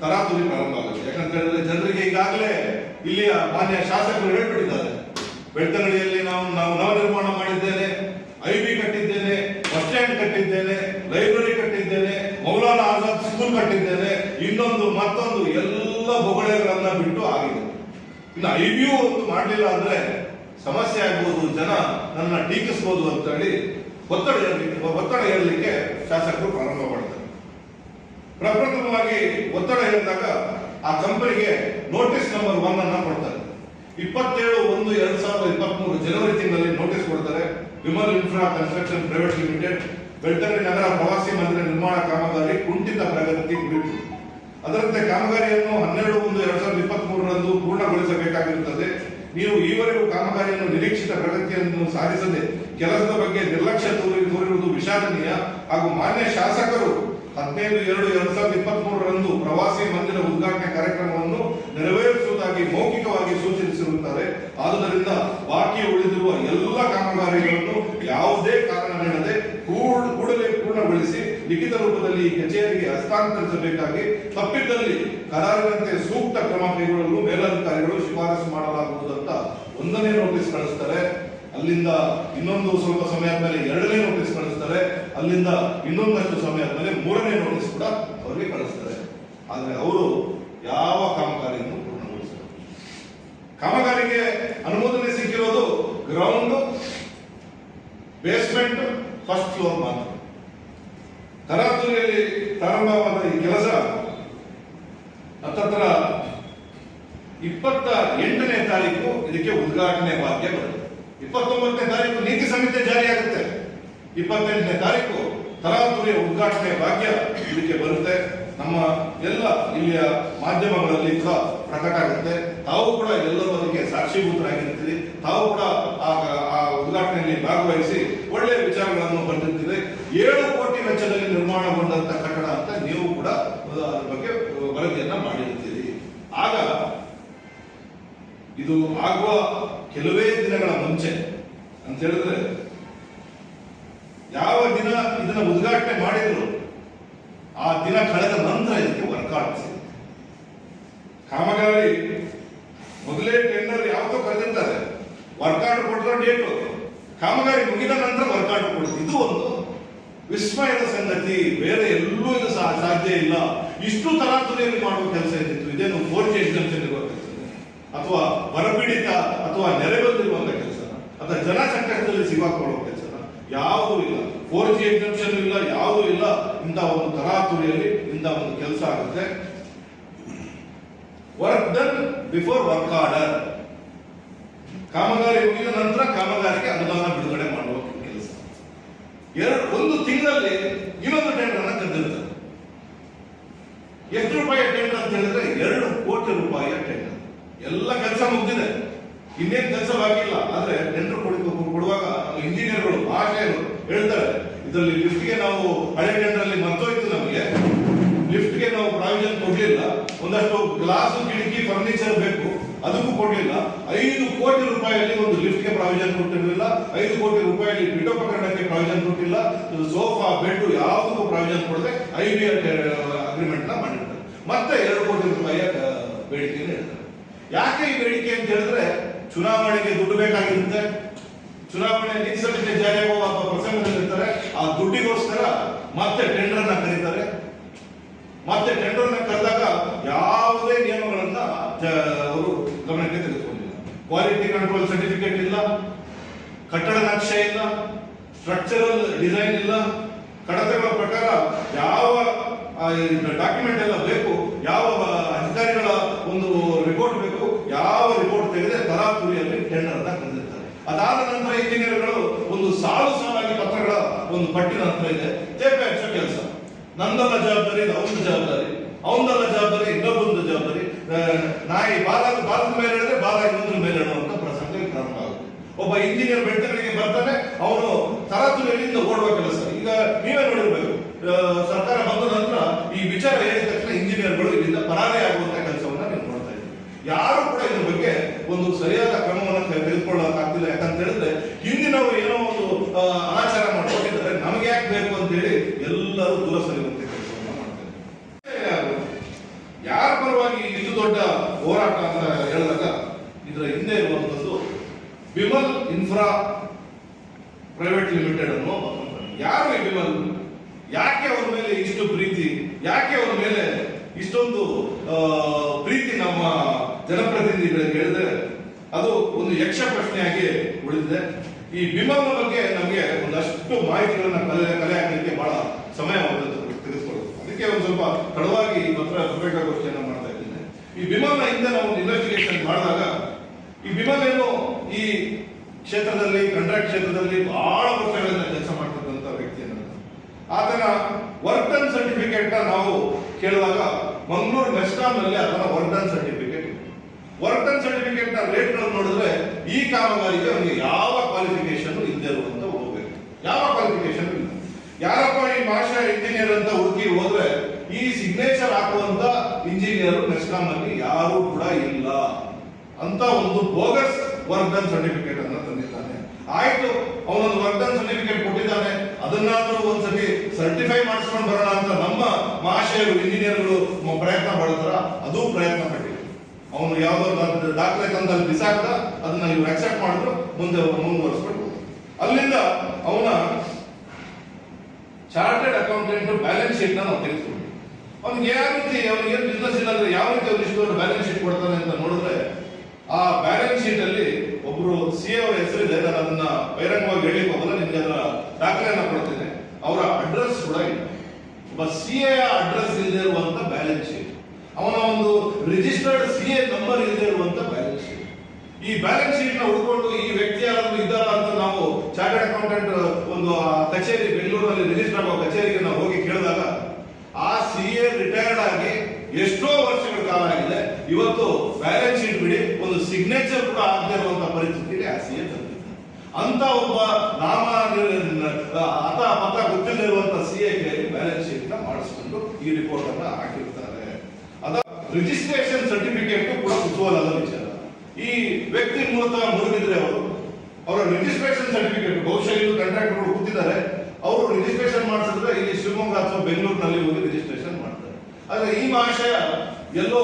ತರಾತುರಿ ಪ್ರಾರಂಭ ಆಗುತ್ತೆ. ಯಾಕಂತ ಹೇಳಿದ್ರೆ ಜನರಿಗೆ ಈಗಾಗಲೇ ಇಲ್ಲಿಯ ಮಾನ್ಯ ಶಾಸಕರು ಹೇಳ್ಬಿಟ್ಟಿದ್ದಾರೆ. ಬೆಳ್ತಂಗಡಿಯಲ್ಲಿ ನಾವು ನಾವು ನವ ನಿರ್ಮಾಣ ಮಾಡಿದ್ದೇನೆ ಐ ಬಿ ಕಟ್ಟಿದ್ದೇನೆ ಬಸ್ ಸ್ಟ್ಯಾಂಡ್ ಕಟ್ಟಿದ್ದೇನೆ ಲೈಬ್ರರಿ ಕಟ್ಟಿದ್ದೇನೆ, ಮೌಲಾನಾ ಆಜಾದ್ ಸ್ಕೂಲ್ ಕಟ್ಟಿದ್ದೇನೆ, ಇನ್ನೊಂದು, ಮತ್ತೊಂದು ಎಲ್ಲ ಬೊಗಳೆಗಳನ್ನ ಬಿಟ್ಟು ಆಗಿದೆ. ಇನ್ನು ಐ ಬಿ ಒಂದು ಮಾಡಲಿಲ್ಲ ಅಂದ್ರೆ ಸಮಸ್ಯೆ ಆಗ್ಬೋದು, ಜನ ನನ್ನ ಟೀಕಿಸ್ಬೋದು ಅಂತ ಹೇಳಿ ಒತ್ತಡ ಒತ್ತಡ ಹೇಳಲಿಕ್ಕೆ ಶಾಸಕರು ಪ್ರಾರಂಭ ಮಾಡ್ತಾರೆ. ಪ್ರಪ್ರಥಮವಾಗಿ ಒತ್ತಡ ಹೇಳಿದಾಗ ಆ ಕಂಪನಿಗೆ ನೋಟಿಸ್ ನಂಬರ್ ಒನ್ ಅನ್ನ ಕೊಡ್ತಾರೆ. ಇಪ್ಪತ್ತೇಳು ಒಂದು ಎರಡ್ ಸಾವಿರದ ಇಪ್ಪತ್ತ್ ಮೂರು ಜನವರಿ ತಿಂಗಳಲ್ಲಿ ನೋಟಿಸ್ ಕೊಡ್ತಾರೆ. Vimal infra construction private limited, Belthangady ನಗರ ಪ್ರವಾಸಿ ಮಂದಿರ ನಿರ್ಮಾಣ ಕಾಮಗಾರಿ, ಕುಂಠಿತ ಪ್ರಗತಿ ಕುರಿತು. ಅದರಂತೆ ಕಾಮಗಾರಿಯನ್ನು ಹನ್ನೆರಡು ಒಂದು ಎರಡ್ ಸಾವಿರದ ಇಪ್ಪತ್ತ್ ಮೂರರಂದು ಪೂರ್ಣಗೊಳಿಸಬೇಕಾಗಿರುತ್ತದೆ. ನೀವು ಈವರೆಗೂ ಕಾಮಗಾರಿಯನ್ನು ನಿರೀಕ್ಷಿತ ಪ್ರಗತಿಯನ್ನು ಸಾಧಿಸದೆ ಕೆಲಸದ ಬಗ್ಗೆ ನಿರ್ಲಕ್ಷ್ಯ ತೋರಿ ತೋರಿರುವುದು ವಿಷಾದನೀಯ ಹಾಗೂ ಮಾನ್ಯ ಶಾಸಕರು ಹದಿನೈದು ಎರಡು ಎರಡ್ ಸಾವಿರದ ಇಪ್ಪತ್ತ್ ಮೂರರಂದು ಪ್ರವಾಸಿ ಮಂದಿರ ಉದ್ಘಾಟನೆ ಕಾರ್ಯಕ್ರಮವನ್ನು ನೆರವೇರಿಸುವುದಾಗಿ ಮೌಖಿಕವಾಗಿ ಸೂಚಿಸಿರುತ್ತಾರೆ. ಆದುದರಿಂದ ಬಾಕಿ ಉಳಿದಿರುವ ಎಲ್ಲ ಕಾಮಗಾರಿಗಳನ್ನು ಯಾವುದೇ ಕಾರಣ ನೀಡದೆ ಕೂಡ್- ಕೂಡಲೇ ಪೂರ್ಣಗೊಳಿಸಿ ಲಿಖಿತ ರೂಪದಲ್ಲಿ ಈ ಕಚೇರಿಗೆ ಹಸ್ತಾಂತರಿಸಬೇಕಾಗಿ ತಪ್ಪಿದ್ದಲ್ಲಿ ಕರಾರಿನಂತೆ ಸೂಕ್ತ ಕ್ರಮ ಕೈಗೊಳ್ಳಲು ಮೇಲಧಿಕಾರಿಗಳು ಶಿಫಾರಸು ಮಾಡಲಾಗುವುದು ಅಂತ ಒಂದನೇ ನೋಟಿಸ್ ಕಳಿಸ್ತಾರೆ. ಅಲ್ಲಿಂದ ಇನ್ನೊಂದು ಸ್ವಲ್ಪ ಸಮಯದ ಮೇಲೆ ಎರಡನೇ ನೋಟಿಸ್ ಕಳಿಸ್ತಾರೆ. ಅಲ್ಲಿಂದ ಇನ್ನೊಂದಷ್ಟು ಸಮಯ ಆದ್ಮೇಲೆ ಮೂರನೇ ನೋಟಿಸ್ ಕೂಡ ಅವರಿಗೆ ಕಳಿಸ್ತಾರೆ. ಆದ್ರೆ ಅವರು ಯಾವ ಕಾಮಗಾರಿಯನ್ನು ಪೂರ್ಣಗೊಳಿಸಿಲ್ಲ. ಕಾಮಗಾರಿಗೆ ಅನುಮೋದನೆ ಸಿಕ್ಕಿರೋದು ಗ್ರೌಂಡ್ ಬೇಸ್ಮೆಂಟ್ ಫಸ್ಟ್ ಫ್ಲೋರ್ ಮಾತ್ರ. ತರಾತುರಿಯಲ್ಲಿ ಪ್ರಾರಂಭವಾದ ಈ ಕೆಲಸ ಹತ್ತತ್ರ ಇಪ್ಪತ್ತ ಎಂಟನೇ ತಾರೀಕು ಇದಕ್ಕೆ ಉದ್ಘಾಟನೆ ಭಾಗ್ಯ ಬರುತ್ತೆ. ಇಪ್ಪತ್ತೊಂಬತ್ತನೇ ತಾರೀಕು ನೀತಿ ಸಂಹಿತೆ ಜಾರಿಯಾಗುತ್ತೆ. ಇಪ್ಪತ್ತೆಂಟನೇ ತಾರೀಕು ತರಾತುರಿಯ ಉದ್ಘಾಟನೆ ಭಾಗ್ಯ ಇದಕ್ಕೆ ಬರುತ್ತೆ. ನಮ್ಮ ಎಲ್ಲ ಇಲ್ಲಿಯ ಮಾಧ್ಯಮಗಳಲ್ಲಿ ಕೂಡ ಪ್ರಕಟ ಆಗುತ್ತೆ. ತಾವು ಕೂಡ ಎಲ್ಲರೂ ಅದಕ್ಕೆ ಸಾಕ್ಷೀಭೂತರಾಗಿರ್ತೀರಿ. ತಾವು ಕೂಡ ಆ ಉದ್ಘಾಟನೆಯಲ್ಲಿ ಭಾಗವಹಿಸಿ ಒಳ್ಳೆಯ ವಿಚಾರಗಳನ್ನು ಬರೆದಿರ್ತೀರಿ. ಏಳು ಕೋಟಿ ವೆಚ್ಚದಲ್ಲಿ ನಿರ್ಮಾಣಗೊಂಡಂತ ಕಟ್ಟಡ ಅಂತ ನೀವು ಕೂಡ ಅದರ ಬಗ್ಗೆ ವರದಿಯನ್ನ ಮಾಡಿರ್ತೀರಿ. ಆಗ ಇದು ಆಗುವ ಕೆಲವೇ ದಿನಗಳ ಮುಂಚೆ ಅಂತ ಹೇಳಿದ್ರೆ ಯಾವ ದಿನ ಇದನ್ನು ಉದ್ಘಾಟನೆ ಮಾಡಿದ್ರು, ಆ ದಿನ ಕಳೆದ ನಂತರ ಇದಕ್ಕೆ ವರ್ಕೌಟ್ ಕಾಮಗಾರಿ ಮೊದಲೇ ಟೆಂಡರ್ ಯಾವತ್ತೋ ಕರೆದಿರ್ತಾರೆ ವರ್ಕೌಟ್ ಕೊಟ್ಟರೆ ಡೇಟು ಕಾಮಗಾರಿ ಮುಗಿದ ನಂತರ ವರ್ಕೌಟ್ ಕೊಡುತ್ತೆ ಇದು ಒಂದು ವಿಸ್ಮಯದ ಸಂಗತಿ, ಬೇರೆ ಎಲ್ಲೂ ಇದು ಸಾಧ್ಯ ಇಲ್ಲ. ಇಷ್ಟು ತರಾತುರಿಯಲ್ಲಿ ಮಾಡುವ ಕೆಲಸ ಇದ್ದಿತ್ತು. ಇದೇನು ಫೋರ್ ಇರುವ ಕೆಲಸ. ಅಥವಾ ಬರಪೀಡಿತ ಅಥವಾ ನೆರೆ ಕೆಲಸ. ಅಥವಾ ಜನ ಸಂಕಷ್ಟದಲ್ಲಿ ಸಿಗಾಕೊಳ್ಳುವ ಕೆಲಸ. ಯಾವುದೂ ಇಲ್ಲ. ಫೋರ್ ಜಿ ಎಕ್ಸೆಪ್ಷನ್ ಇಲ್ಲ, ಯಾವುದೂ ಇಲ್ಲ. ಇಂಥ ಒಂದು ತರಾತುರಿಯಲ್ಲಿ ಇಂಥ ಒಂದು ಕೆಲಸ ಆಗುತ್ತೆ. Work done before work order ಕಾಮಗಾರಿ ಮುಗಿದ ನಂತರ ಕಾಮಗಾರಿಗೆ ಅನುದಾನ ಬಿಡುಗಡೆ ಮಾಡುವ ಕೆಲಸ. ಎರಡು, ಒಂದು ತಿಂಗಳಲ್ಲಿ ಇನ್ನೊಂದು ಟೆಂಡರ್ ಅನ್ನ ಕರೆದಿರ್ತಾರೆ. ಎಷ್ಟು ರೂಪಾಯಿಯ ಟೆಂಡರ್ ಅಂತ ಹೇಳಿದ್ರೆ ಎರಡು ಕೋಟಿ ರೂಪಾಯಿಯ ಟೆಂಡರ್ ಎಲ್ಲ ಕೆಲಸ ಮುಗ್ದಿದೆ. ಇನ್ನೇನ್ ಕೆಲಸ ಬಾಕಿ ಇಲ್ಲ. ಆದ್ರೆ ಟೆಂಡರ್ ಕೊಡುವಾಗ ಇಂಜಿನಿಯರ್ಗಳು ಆಶಯರು ಹೇಳ್ತಾರೆ, ಇದರಲ್ಲಿ ಲಿಫ್ಟ್ಗೆ ನಾವು ಹಳೆ ಟೆಂಡರ್ ಅಲ್ಲಿ ಮರ್ತೋಯ್ತು ನಮಗೆ ಲಿಫ್ಟ್ಗೆ ನಾವು ಪ್ರಾವಿಷನ್ ಕೊಡ್ಲಿಲ್ಲ. ಒಂದಷ್ಟು ಗ್ಲಾಸ್ ಕಿಟಕಿ ಫರ್ನಿಚರ್ ಬೇಕು. ಅದಕ್ಕೂ ಕೊಡ್ಲಿಲ್ಲ. ಐದು ಕೋಟಿ ರೂಪಾಯಿಯಲ್ಲಿ ಒಂದು ಲಿಫ್ಟ್ಗೆ ಪ್ರಾವಿಷನ್ ಕೊಟ್ಟಿರಲಿಲ್ಲ. ಐದು ಕೋಟಿ ರೂಪಾಯಿಯಲ್ಲಿ ಪೀಠೋಪಕರಣಕ್ಕೆ ಪ್ರಾವಿಷನ್ ಕೊಟ್ಟಿಲ್ಲ. ಸೋಫಾ ಬೆಡ್ ಯಾವುದಕ್ಕೂ ಪ್ರಾವಿಷನ್ ಕೊಡದೆ ಐ ಬಿ ಅಗ್ರಿಮೆಂಟ್ನ ಮಾಡಿರ್ತಾರೆ. ಮತ್ತೆ ಎರಡು ಕೋಟಿ ರೂಪಾಯಿಯ ಬೇಡಿಕೆ ಬೇಡಿಕೆಯನ್ನು ಹೇಳ್ತಾರೆ. ಯಾಕೆ ಈ ಬೇಡಿಕೆ ಅಂತ ಹೇಳಿದ್ರೆ ಚುನಾವಣೆಗೆ ದುಡ್ಡು ಬೇಕಾಗಿರುತ್ತೆ. ಚುನಾವಣೆ ಸಂಹಿತೆ ಜಾರಿಯಾಗುವ ಪ್ರಸಂಗದಲ್ಲಿರ್ತಾರೆ ಆ ದುಡ್ಡಿಗೋಸ್ಕರ ಮತ್ತೆ ಟೆಂಡರ್ನ ಕರೀತಾರೆ. ಮತ್ತೆ ಟೆಂಡರ್ನ ಕರೆದಾಗ ಯಾವುದೇ ನಿಯಮಗಳನ್ನ ಅವರು ಗಮನಕ್ಕೆ ತೆಗೆದುಕೊಂಡಿಲ್ಲ. ಕ್ವಾಲಿಟಿ ಕಂಟ್ರೋಲ್ ಸರ್ಟಿಫಿಕೇಟ್ ಇಲ್ಲ, ಕಟ್ಟಡ ನಕ್ಷೆ ಇಲ್ಲ ಸ್ಟ್ರಕ್ಚರಲ್ ಡಿಸೈನ್ ಇಲ್ಲ. ಕಡತಗಳ ಪ್ರಕಾರ ಯಾವ ಡಾಕ್ಯುಮೆಂಟ್ ಎಲ್ಲ ಬೇಕು ಯಾವ ಅಧಿಕಾರಿಗಳ ಒಂದು ರಿಪೋರ್ಟ್ ಬೇಕು, ಯಾವ ರಿಪೋರ್ಟ್ ತೆಗೆದ್ರೆ ತರಾತುರಿಯಲ್ಲಿ ಟೆಂಡರ್ ಅಂತ ಕರೆದಿರ್ತಾರೆ. ಅದಾದ ನಂತರ ಇಂಜಿನಿಯರ್ಗಳು ಒಂದು ಸಾಲು ಸಾಲಾಗಿ ಪತ್ರಗಳ ಒಂದು ಪಟ್ಟಿನ ಹತ್ರ ಇದೆ. ತೇಪೆ ಹಚ್ಚೋ ಕೆಲಸ. ನಂದಲ್ಲ ಜವಾಬ್ದಾರಿ ಅವನ ಜವಾಬ್ದಾರಿ. ಅವನದಲ್ಲ ಜವಾಬ್ದಾರಿ, ಇನ್ನೊಬ್ಬೊಂದು ಜವಾಬ್ದಾರಿ. ನಾಯಿ ಬಾಲ, ಬಾಲದ ಮೇಲೆ ಹೇಳಿದ್ರೆ ಬಾಲ ಇನ್ನೊಂದ್ರ ಮೇಲೆ ಹೇಳುವಂತ ಪ್ರಸಂಗ ಪ್ರಾರಂಭ ಆಗುತ್ತೆ. ಒಬ್ಬ ಇಂಜಿನಿಯರ್ ಬೆಟ್ಟಗಳಿಗೆ ಬರ್ತಾನೆ, ಅವನು ತರಾತುರಿಯಿಂದ ಓಡುವ ಕೆಲಸ. ಈಗ ನೀವೇ ನೋಡಿರ್ಬೇಕು. ಸರ್ಕಾರ ಬಂದ ನಂತರ ಈ ವಿಚಾರ ಹೇಳಿದ ಇಂಜಿನಿಯರ್ಗಳು ಇಲ್ಲಿಂದ ಪರಾರಿ ಆಗುವಂತ ಕೆಲಸವನ್ನ ನೀವು ನೋಡ್ತಾ ಇದ್ದೀವಿ ಯಾರು ಕೂಡ ಇದ್ರ ಬಗ್ಗೆ ಒಂದು ಸರಿಯಾದ ಕ್ರಮವನ್ನು ತೆಗೆ- ತೆಗೆದುಕೊಳ್ಳೋಕ್ಕಾಗ್ತಿಲ್ಲ ಯಾಕಂತ ಹೇಳಿದ್ರೆ, ಹಿಂದಿನವರು ಏನೋ ಒಂದು ಅನಾಚಾರ ಮಾಡ್ಕೊಂಡಿದ್ದಾರೆ. ನಮಗೆ ಯಾಕೆ ಬೇಕು ಅಂತ ಹೇಳಿ ಎಲ್ಲರೂ ದೂರ ಸರಿಯುವಂತೆ ಕೆಲಸವನ್ನ ಮಾಡ್ತಾರೆ ಯಾರ ಪರವಾಗಿ ಇದು ದೊಡ್ಡ ಹೋರಾಟ ಅಂತ ಹೇಳಿದಾಗ, ಇದರ ಹಿಂದೆ ಇರುವಂತದ್ದು ವಿಮಲ್ ಇನ್ಫ್ರಾ ಪ್ರೈವೇಟ್ ಲಿಮಿಟೆಡ್ ಅನ್ನೋ ಯಾರು ಈ ವಿಮಲ್ ಯಾಕೆ ಅವರ ಮೇಲೆ ಇಷ್ಟು ಪ್ರೀತಿ? ಯಾಕೆ ಅವರ ಮೇಲೆ ಇಷ್ಟೊಂದು ಪ್ರೀತಿ ನಮ್ಮ ಜನಪ್ರತಿನಿಧಿಗಳಿಗೆ ಹೇಳಿದ್ರೆ ಅದು ಒಂದು ಯಕ್ಷ ಪ್ರಶ್ನೆಯಾಗಿ ಉಳಿದಿದೆ. ಈ ವಿಮಲ್ನ ಬಗ್ಗೆ ನಮಗೆ ಒಂದಷ್ಟು ಮಾಹಿತಿಗಳನ್ನ ಕಲೆ ಕಲೆ ಹಾಕಲಿಕ್ಕೆ ಬಹಳ ಸಮಯ ತೆಗೆದುಕೊಳ್ಳುತ್ತೆ ಅದಕ್ಕೆ ಒಂದು ಸ್ವಲ್ಪ ತಡವಾಗಿ ಈ ಪತ್ರ ಪತ್ರಿಕಾಗೋಷ್ಠಿಯನ್ನ ಮಾಡ್ತಾ ಇದ್ದೇನೆ. ಈ ವಿಮಲ್ನ ಹಿಂದೆ ನಾವು ಇನ್ವೆಸ್ಟಿಗೇಷನ್ ಮಾಡಿದಾಗ, ಈ ಏನು ಈ ಕ್ಷೇತ್ರದಲ್ಲಿ ಕಂಟ್ರಾಕ್ಟ್ ಕ್ಷೇತ್ರದಲ್ಲಿ ಬಹಳ ವರ್ಷಗಳಿಂದ ಕೆಲಸ ಮಾಡ್ತಕ್ಕಂಥ ವ್ಯಕ್ತಿಯನ್ನು. ಆತನ ವರ್ಕ್ ಅಂಡ್ ಸರ್ಟಿಫಿಕೇಟ್ ನಾವು ಕೇಳಿದಾಗ ಮಂಗಳೂರು ಮೆಸ್ಕಾಂ ಅದರ work done certificate work done certificate rate ನೋಡಿದ್ರೆ ಈ ಕಾಮಗಾರಿಗೆ ಅವನಿಗೆ ಯಾವ ಕ್ವಾಲಿಫಿಕೇಶನ್ ಇಲ್ಲದೆ ಇರುವಂತ ಹೋಗ್ಬೇಕು. ಯಾವ ಕ್ವಾಲಿಫಿಕೇಶನ್ ಇಲ್ಲ. ಯಾರಪ್ಪ ಈ ಭಾಷಾ ಇಂಜಿನಿಯರ್ ಅಂತ ಹುಡುಕಿ ಹೋದ್ರೆ ಈ ಸಿಗ್ನೇಚರ್ ಹಾಕುವಂತ ಇಂಜಿನಿಯರ್ ಮೆಸ್ಕಾಂ ಅಲ್ಲಿ ಯಾರು ಕೂಡ ಇಲ್ಲ ಅಂತ ಒಂದು ಬೋಗಸ್ ವರ್ಕ್ ಡನ್ ಸರ್ಟಿಫಿಕೇಟ್ ಅನ್ನ ತಂದಿದ್ದಾನೆ. ಆಯ್ತು, ಅವನೊಂದು ವರ್ಕ್ ಡನ್ ಸರ್ಟಿಫಿಕೇಟ್ ಕೊಟ್ಟಿದ್ದಾನೆ. ಅದನ್ನಾದ್ರೂ ಒಂದ್ಸತಿ ಸರ್ಟಿಫೈ ಮಾಡಿಸ್ಕೊಂಡು ಬರೋಣ ಅಂತ ನಮ್ಮ ಮಹಾಶಯರು ಇಂಜಿನಿಯರ್ಗಳು ಪ್ರಯತ್ನ ಪಡ್ತಾರ ಅದು ಪ್ರಯತ್ನ ಪಟ್ಟಿ ಅವನು ಯಾವ್ದೋ ದಾಖಲೆ ತಂದು ಅಲ್ಲಿ ಬಿಸಾಕ್ದ, ಅದನ್ನ ಇವ್ರು ಅಕ್ಸೆಪ್ಟ್ ಮಾಡಿದ್ರು, ಮುಂದೆ ಮುಂದುವರಿಸ್ಕೊಂಡು. ಅಲ್ಲಿಂದ ಅವನ ಚಾರ್ಟೆಡ್ ಅಕೌಂಟೆಂಟ್ ಬ್ಯಾಲೆನ್ಸ್ ಶೀಟ್ ನಾವು ತೆಗೆದುಕೊಂಡ್ವಿ. ಅವ್ನಿಗೆ ಯಾವ ರೀತಿ ಅವ್ನಿಗೆ ಬಿಸ್ನೆಸ್ ಇಲ್ಲ ಅಂದ್ರೆ ಯಾವ ರೀತಿ ಅವ್ರು ಬ್ಯಾಲೆನ್ಸ್ ಶೀಟ್ ಕೊಡ್ತಾನೆ ಅಂತ ನೋಡಿದ್ರೆ ಆ ಬ್ಯಾಲೆನ್ಸ್ ಶೀಟ್ ಅಲ್ಲಿ ಒಬ್ರು ಸಿ ಅವರ ಹೆಸರಿದೆ, ನಾನು ಅದನ್ನ ಬಹಿರಂಗವಾಗಿ ಹೇಳಿಕ್ ಹೋಗಲ್ಲ ನಿಮ್ಗೆ ಅದರ ದಾಖಲೆಯನ್ನ ಕೊಡ್ತೇನೆ. ಅವರ ಅಡ್ರೆಸ್ ಕೂಡ ಇಲ್ಲ ಒಬ್ಬ ಸಿ ಎ ಅಡ್ರೆಸ್ ಇಲ್ಲದೆ ಇರುವಂತ ಬ್ಯಾಲೆನ್ಸ್ ಶೀಟ್ ಅವನ ಒಂದು ರಿಜಿಸ್ಟರ್ಡ್ ಸಿ ಎ ನಂಬರ್ ಇಲ್ಲದೆ ಇರುವಂತ ಬ್ಯಾಲೆನ್ಸ್ ಶೀಟ್ ಈ ಬ್ಯಾಲೆನ್ಸ್ ಶೀಟ್ನ ಹುಡುಕೊಂಡು ಈ ವ್ಯಕ್ತಿ ಯಾರಾದ್ರೂ ಇದ್ದಾರ ಅಂತ ನಾವು ಚಾರ್ಟರ್ಡ್ ಅಕೌಂಟೆಂಟ್ ಒಂದು ಕಚೇರಿ ಬೆಂಗಳೂರಲ್ಲಿ ರಿಜಿಸ್ಟರ್ ಆಗೋ ಕಚೇರಿಗೆ ನಾವು ಹೋಗಿ ಕೇಳಿದಾಗ, ಆ ಸಿ ಎ ರಿಟೈರ್ಡ್ ಆಗಿ ಎಷ್ಟೋ ವರ್ಷಗಳ ಕಾಲ ಆಗಿದೆ. ಇವತ್ತು ಬ್ಯಾಲೆನ್ಸ್ ಶೀಟ್ ಬಿಡಿ, ಒಂದು ಸಿಗ್ನೇಚರ್ ಕೂಡ ಆಗದೆ ಇರುವಂತಹ ಪರಿಸ್ಥಿತಿಯಲ್ಲಿ ಆ ಸಿ ಎ ತಂದಿದ್ದಾರೆ ಅಂತ ಒಬ್ಬ ನಾಮ ಅತ ಗೊತ್ತಿಲ್ಲದಿರುವಂತ ಸಿ ಎ ಬ್ಯಾಲೆನ್ಸ್ ಶೀಟ್ ಮಾಡಿಸ್ಕೊಂಡು ಈ ರಿಪೋರ್ಟ್ ಅನ್ನ ಹಾಕಿರ್ತಾರೆ. ಅದ ರಿಜಿಸ್ಟ್ರೇಷನ್ ಸರ್ಟಿಫಿಕೇಟ್ ಕೂಡ ಕುತೂಹಲದ ವಿಚಾರ. ಈ ವ್ಯಕ್ತಿ ಮೂಲತಃ ಮುರುಗಿದ್ರೆ ಅವರು, ಅವರ ರಿಜಿಸ್ಟ್ರೇಷನ್ ಸರ್ಟಿಫಿಕೇಟ್ ಬಹುಶಃ ಕಾಂಟ್ರಾಕ್ಟರ್ಗಳು ಕೂತಿದ್ದಾರೆ ಅವರು ರಿಜಿಸ್ಟ್ರೇಷನ್ ಮಾಡಿಸಿದ್ರೆ ಇಲ್ಲಿ ಶಿವಮೊಗ್ಗ ಅಥವಾ ಬೆಂಗಳೂರಿನಲ್ಲಿ ಹೋಗಿ ರಿಜಿಸ್ಟ್ರೇಷನ್ ಆದ್ರೆ ಈ ಮಹಾಶಯ ಎಲ್ಲೋ